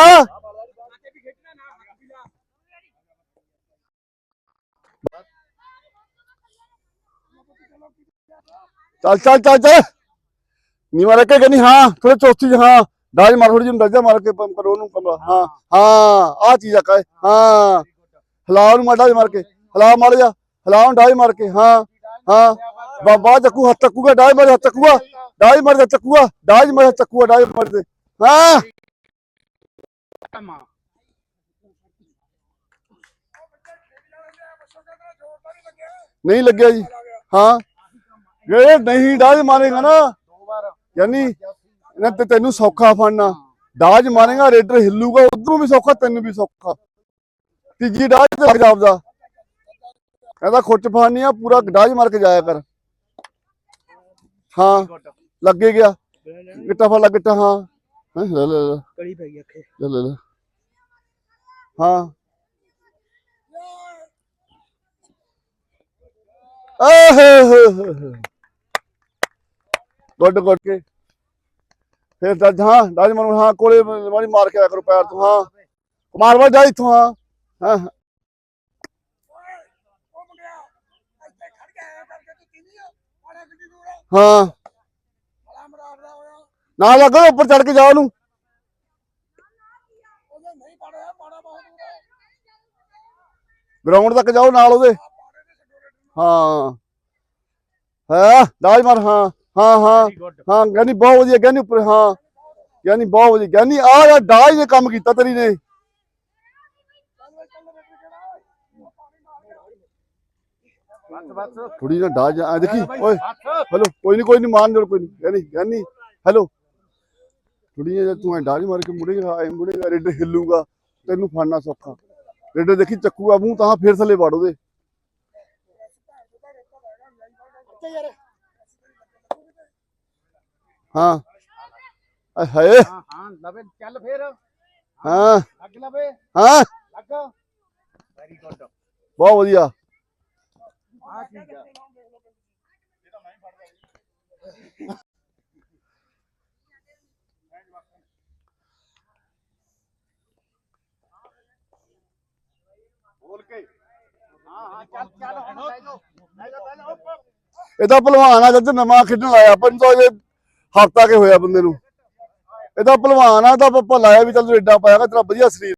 ਚੱਲ ਚੱਲ ਚੱਲ ਚੱਲ ਨੀਵਾ ਰੱਖੇ ਕਿ ਨਹੀਂ ਹਾਂ ਥੋੜੇ ਚੌਥੀ 'ਚ ਹਾਂ ਡਾਜ ਮਾਰ ਥੋੜੀ ਜਿਹੀ ਡਾਜਾ ਮਾਰ ਕੇ ਪੰਪ ਕਰੋ ਉਹਨੂੰ ਕਮਰਾ ਹਾਂ ਹਾਂ ਆ ਚੀਜ਼ ਆ ਕਾਏ ਹਾਂ ਹਲਾ ਉਹਨੂੰ ਮਾਰ ਡਾਜ ਮਾਰ ਕੇ ਹਲਾ ਮਾਰ ਜਾ ਹਲਾ ਉਹਨੂੰ ਡਾਜ ਮਾਰ ਕੇ ਹਾਂ ਹਾਂ ਬਾਬਾ ਚੱਕੂ ਹੱਥ ਚੱਕੂਗਾ ਡਾਜ ਮਾਰ ਹੱਥ ਚੱਕੂਗਾ ਡਾਜ ਮਾਰ ਹੱਥ ਚੱਕੂਗਾ ਡਾਜ ਮਾਰ ਹੱਥ ਚੱਕੂਗਾ ਡਾਜ ਮਾਰ ਦੇ ਹਾਂ ਮਾਂ ਨਹੀਂ ਲੱਗਿਆ ਜੀ। ਹਾਂ। ਇਹ ਨਹੀਂ ਡਾਜ ਮਾਰੇਗਾ ਨਾ। ਦੋ ਯਾਨੀ ਇਹਨਾਂ ਤੇ ਤੈਨੂੰ ਸੌਖਾ ਫੜਨਾ। ਡਾਜ ਮਾਰੇਗਾ, ਰੇਡਰ ਹਿੱਲੂਗਾ, ਉਧਰੋਂ ਵੀ ਸੌਖਾ, ਤੈਨੂੰ ਵੀ ਸੌਖਾ। ਤੀਜੀ ਡਾਜ ਤੇ ਲੱਗ ਜਾਪਦਾ ਕਹਿੰਦਾ ਖੁੱਚ ਫੜਨੀ ਆ, ਪੂਰਾ ਡਾਜ ਮਾਰ ਕੇ ਜਾਇਆ ਕਰ। ਹਾਂ। ਲੱਗੇ ਗਿਆ। ਗਿੱਟਾ ਫੜ ਲੱਗ ਗਿੱਟਾ, ਹਾਂ। ਹੈਂ, ਲੈ ਲੈ ਲੈ। ਕੜੀ ਪੈ ਗਈ ਅੱਖੇ। ਲੈ ਲੈ ਲੈ। ਹਾਂ। ਆਹੇ ਗੁੱਡ ਗੁੱਡ। ਕੇ ਫਿਰ ਦੱਜ ਹਾਂ ਦੱਜ ਮਨੂੰ ਹਾਂ ਕੋਲੇ ਮਾਰੀ ਮਾਰ ਕੇ ਆਇਆ ਕਰੋ ਪੈਰ ਤੋਂ ਹਾਂ। ਮਾਰ ਵਾ ਜਾ ਇੱਥੋਂ ਹਾਂ। ਹਾਂ ਓਏ ਉਹ ਮੁੰਡਿਆ ਇੱਥੇ ਖੜ ਕੇ ਆਇਆ ਕਰਕੇ ਤੂੰ ਕਿਵੇਂ ਆ ਪਾਣਾ ਕਿੱਡੀ ਦੂਰ ਆ। ਹਾਂ। ਬੜਾ ਮਰਾਵਦਾ ਹੋਇਆ ਨਾ ਲੱਗੋ ਉੱਪਰ ਚੜ ਕੇ ਜਾ ਉਹਨੂੰ। ਗਰਾਊਂਡ ਤੱਕ ਜਾਓ ਨਾਲ ਉਹਦੇ। ਹਾਂ। ਹਾਂ ਦਾਜ ਮਾਰ ਹਾਂ ਹਾਂ ਹਾਂ ਹਾਂ ਗਿਆਨੀ ਬਹੁਤ ਵਧੀਆ ਗਿਆਨੀ ਉੱਪਰ ਹਾਂ। ਗਿਆਨੀ ਬਹੁਤ ਵਧੀਆ ਗਿਆਨੀ ਆ ਯਾਰ ਦਾਜ ਨੇ ਕੰਮ ਕੀਤਾ ਤੇਰੀ ਨੇ। ਥੋੜੀ ਨਾ ਦਾਜ ਆ ਦੇਖੀ ਓਏ ਹੈਲੋ ਕੋਈ ਨਹੀਂ ਕੋਈ ਨਹੀਂ ਮਾਨ ਜੋੜ ਕੋਈ ਨਹੀਂ ਗਿਆਨੀ ਗਿਆਨੀ ਹੈਲੋ। ਥੋੜੀ ਜਿਹੀ ਤੂੰ ਐ ਦਾਜ ਮਾਰ ਕੇ ਮੁੜੇਗਾ ਐ ਮੁੜੇਗਾ ਰੇਡ ਹਿੱਲੂਗਾ ਤੈਨੂੰ ਫੜਨਾ ਸੌਖਾ। ਰੇਡ ਦੇਖੀ ਚੱਕੂਗਾ ਮੂੰਹ ਤਾਂ ਫੇਰ ਥੱਲੇ ਵੜ ਉਹਦੇ। ਹਾਂ। ਆਏ ਹਾਏ। ਹਾਂ ਹਾਂ ਲਵੇ ਚੱਲ ਫੇਰ। ਹਾਂ। ਲੱਗ ਲਵੇ। ਹਾਂ। ਲੱਗ। ਵੈਰੀ ਗੁੱਡ ਬਹੁਤ ਵਧੀਆ। ਹਾਂ ਠੀਕ ਆ ਬੋਲ ਕੇ ਹਾਂ ਹਾਂ ਚੱਲ ਚੱਲ ਹੁਣ ਲੈ ਜਾਓ ਲੈ ਜਾਓ ਲੈ ਜਾਓ ਉੱਪਰ। ਇਹਦਾ ਭਲਵਾਨ ਆ ਜਦ ਨਵਾਂ ਖੇਡਣ ਆਇਆ ਆਪਾਂ ਨੂੰ ਤਾਂ ਹਫਤਾ ਕੇ ਹੋਇਆ ਬੰਦੇ ਨੂੰ। ਇਹਦਾ ਭਲਵਾਨ ਆ ਤਾਂ ਆਪਾਂ ਲਾਇਆ ਵੀ ਚੱਲ ਏਡਾ ਪਾਇਆ ਤੇਰਾ ਵਧੀਆ ਸਰੀਰ।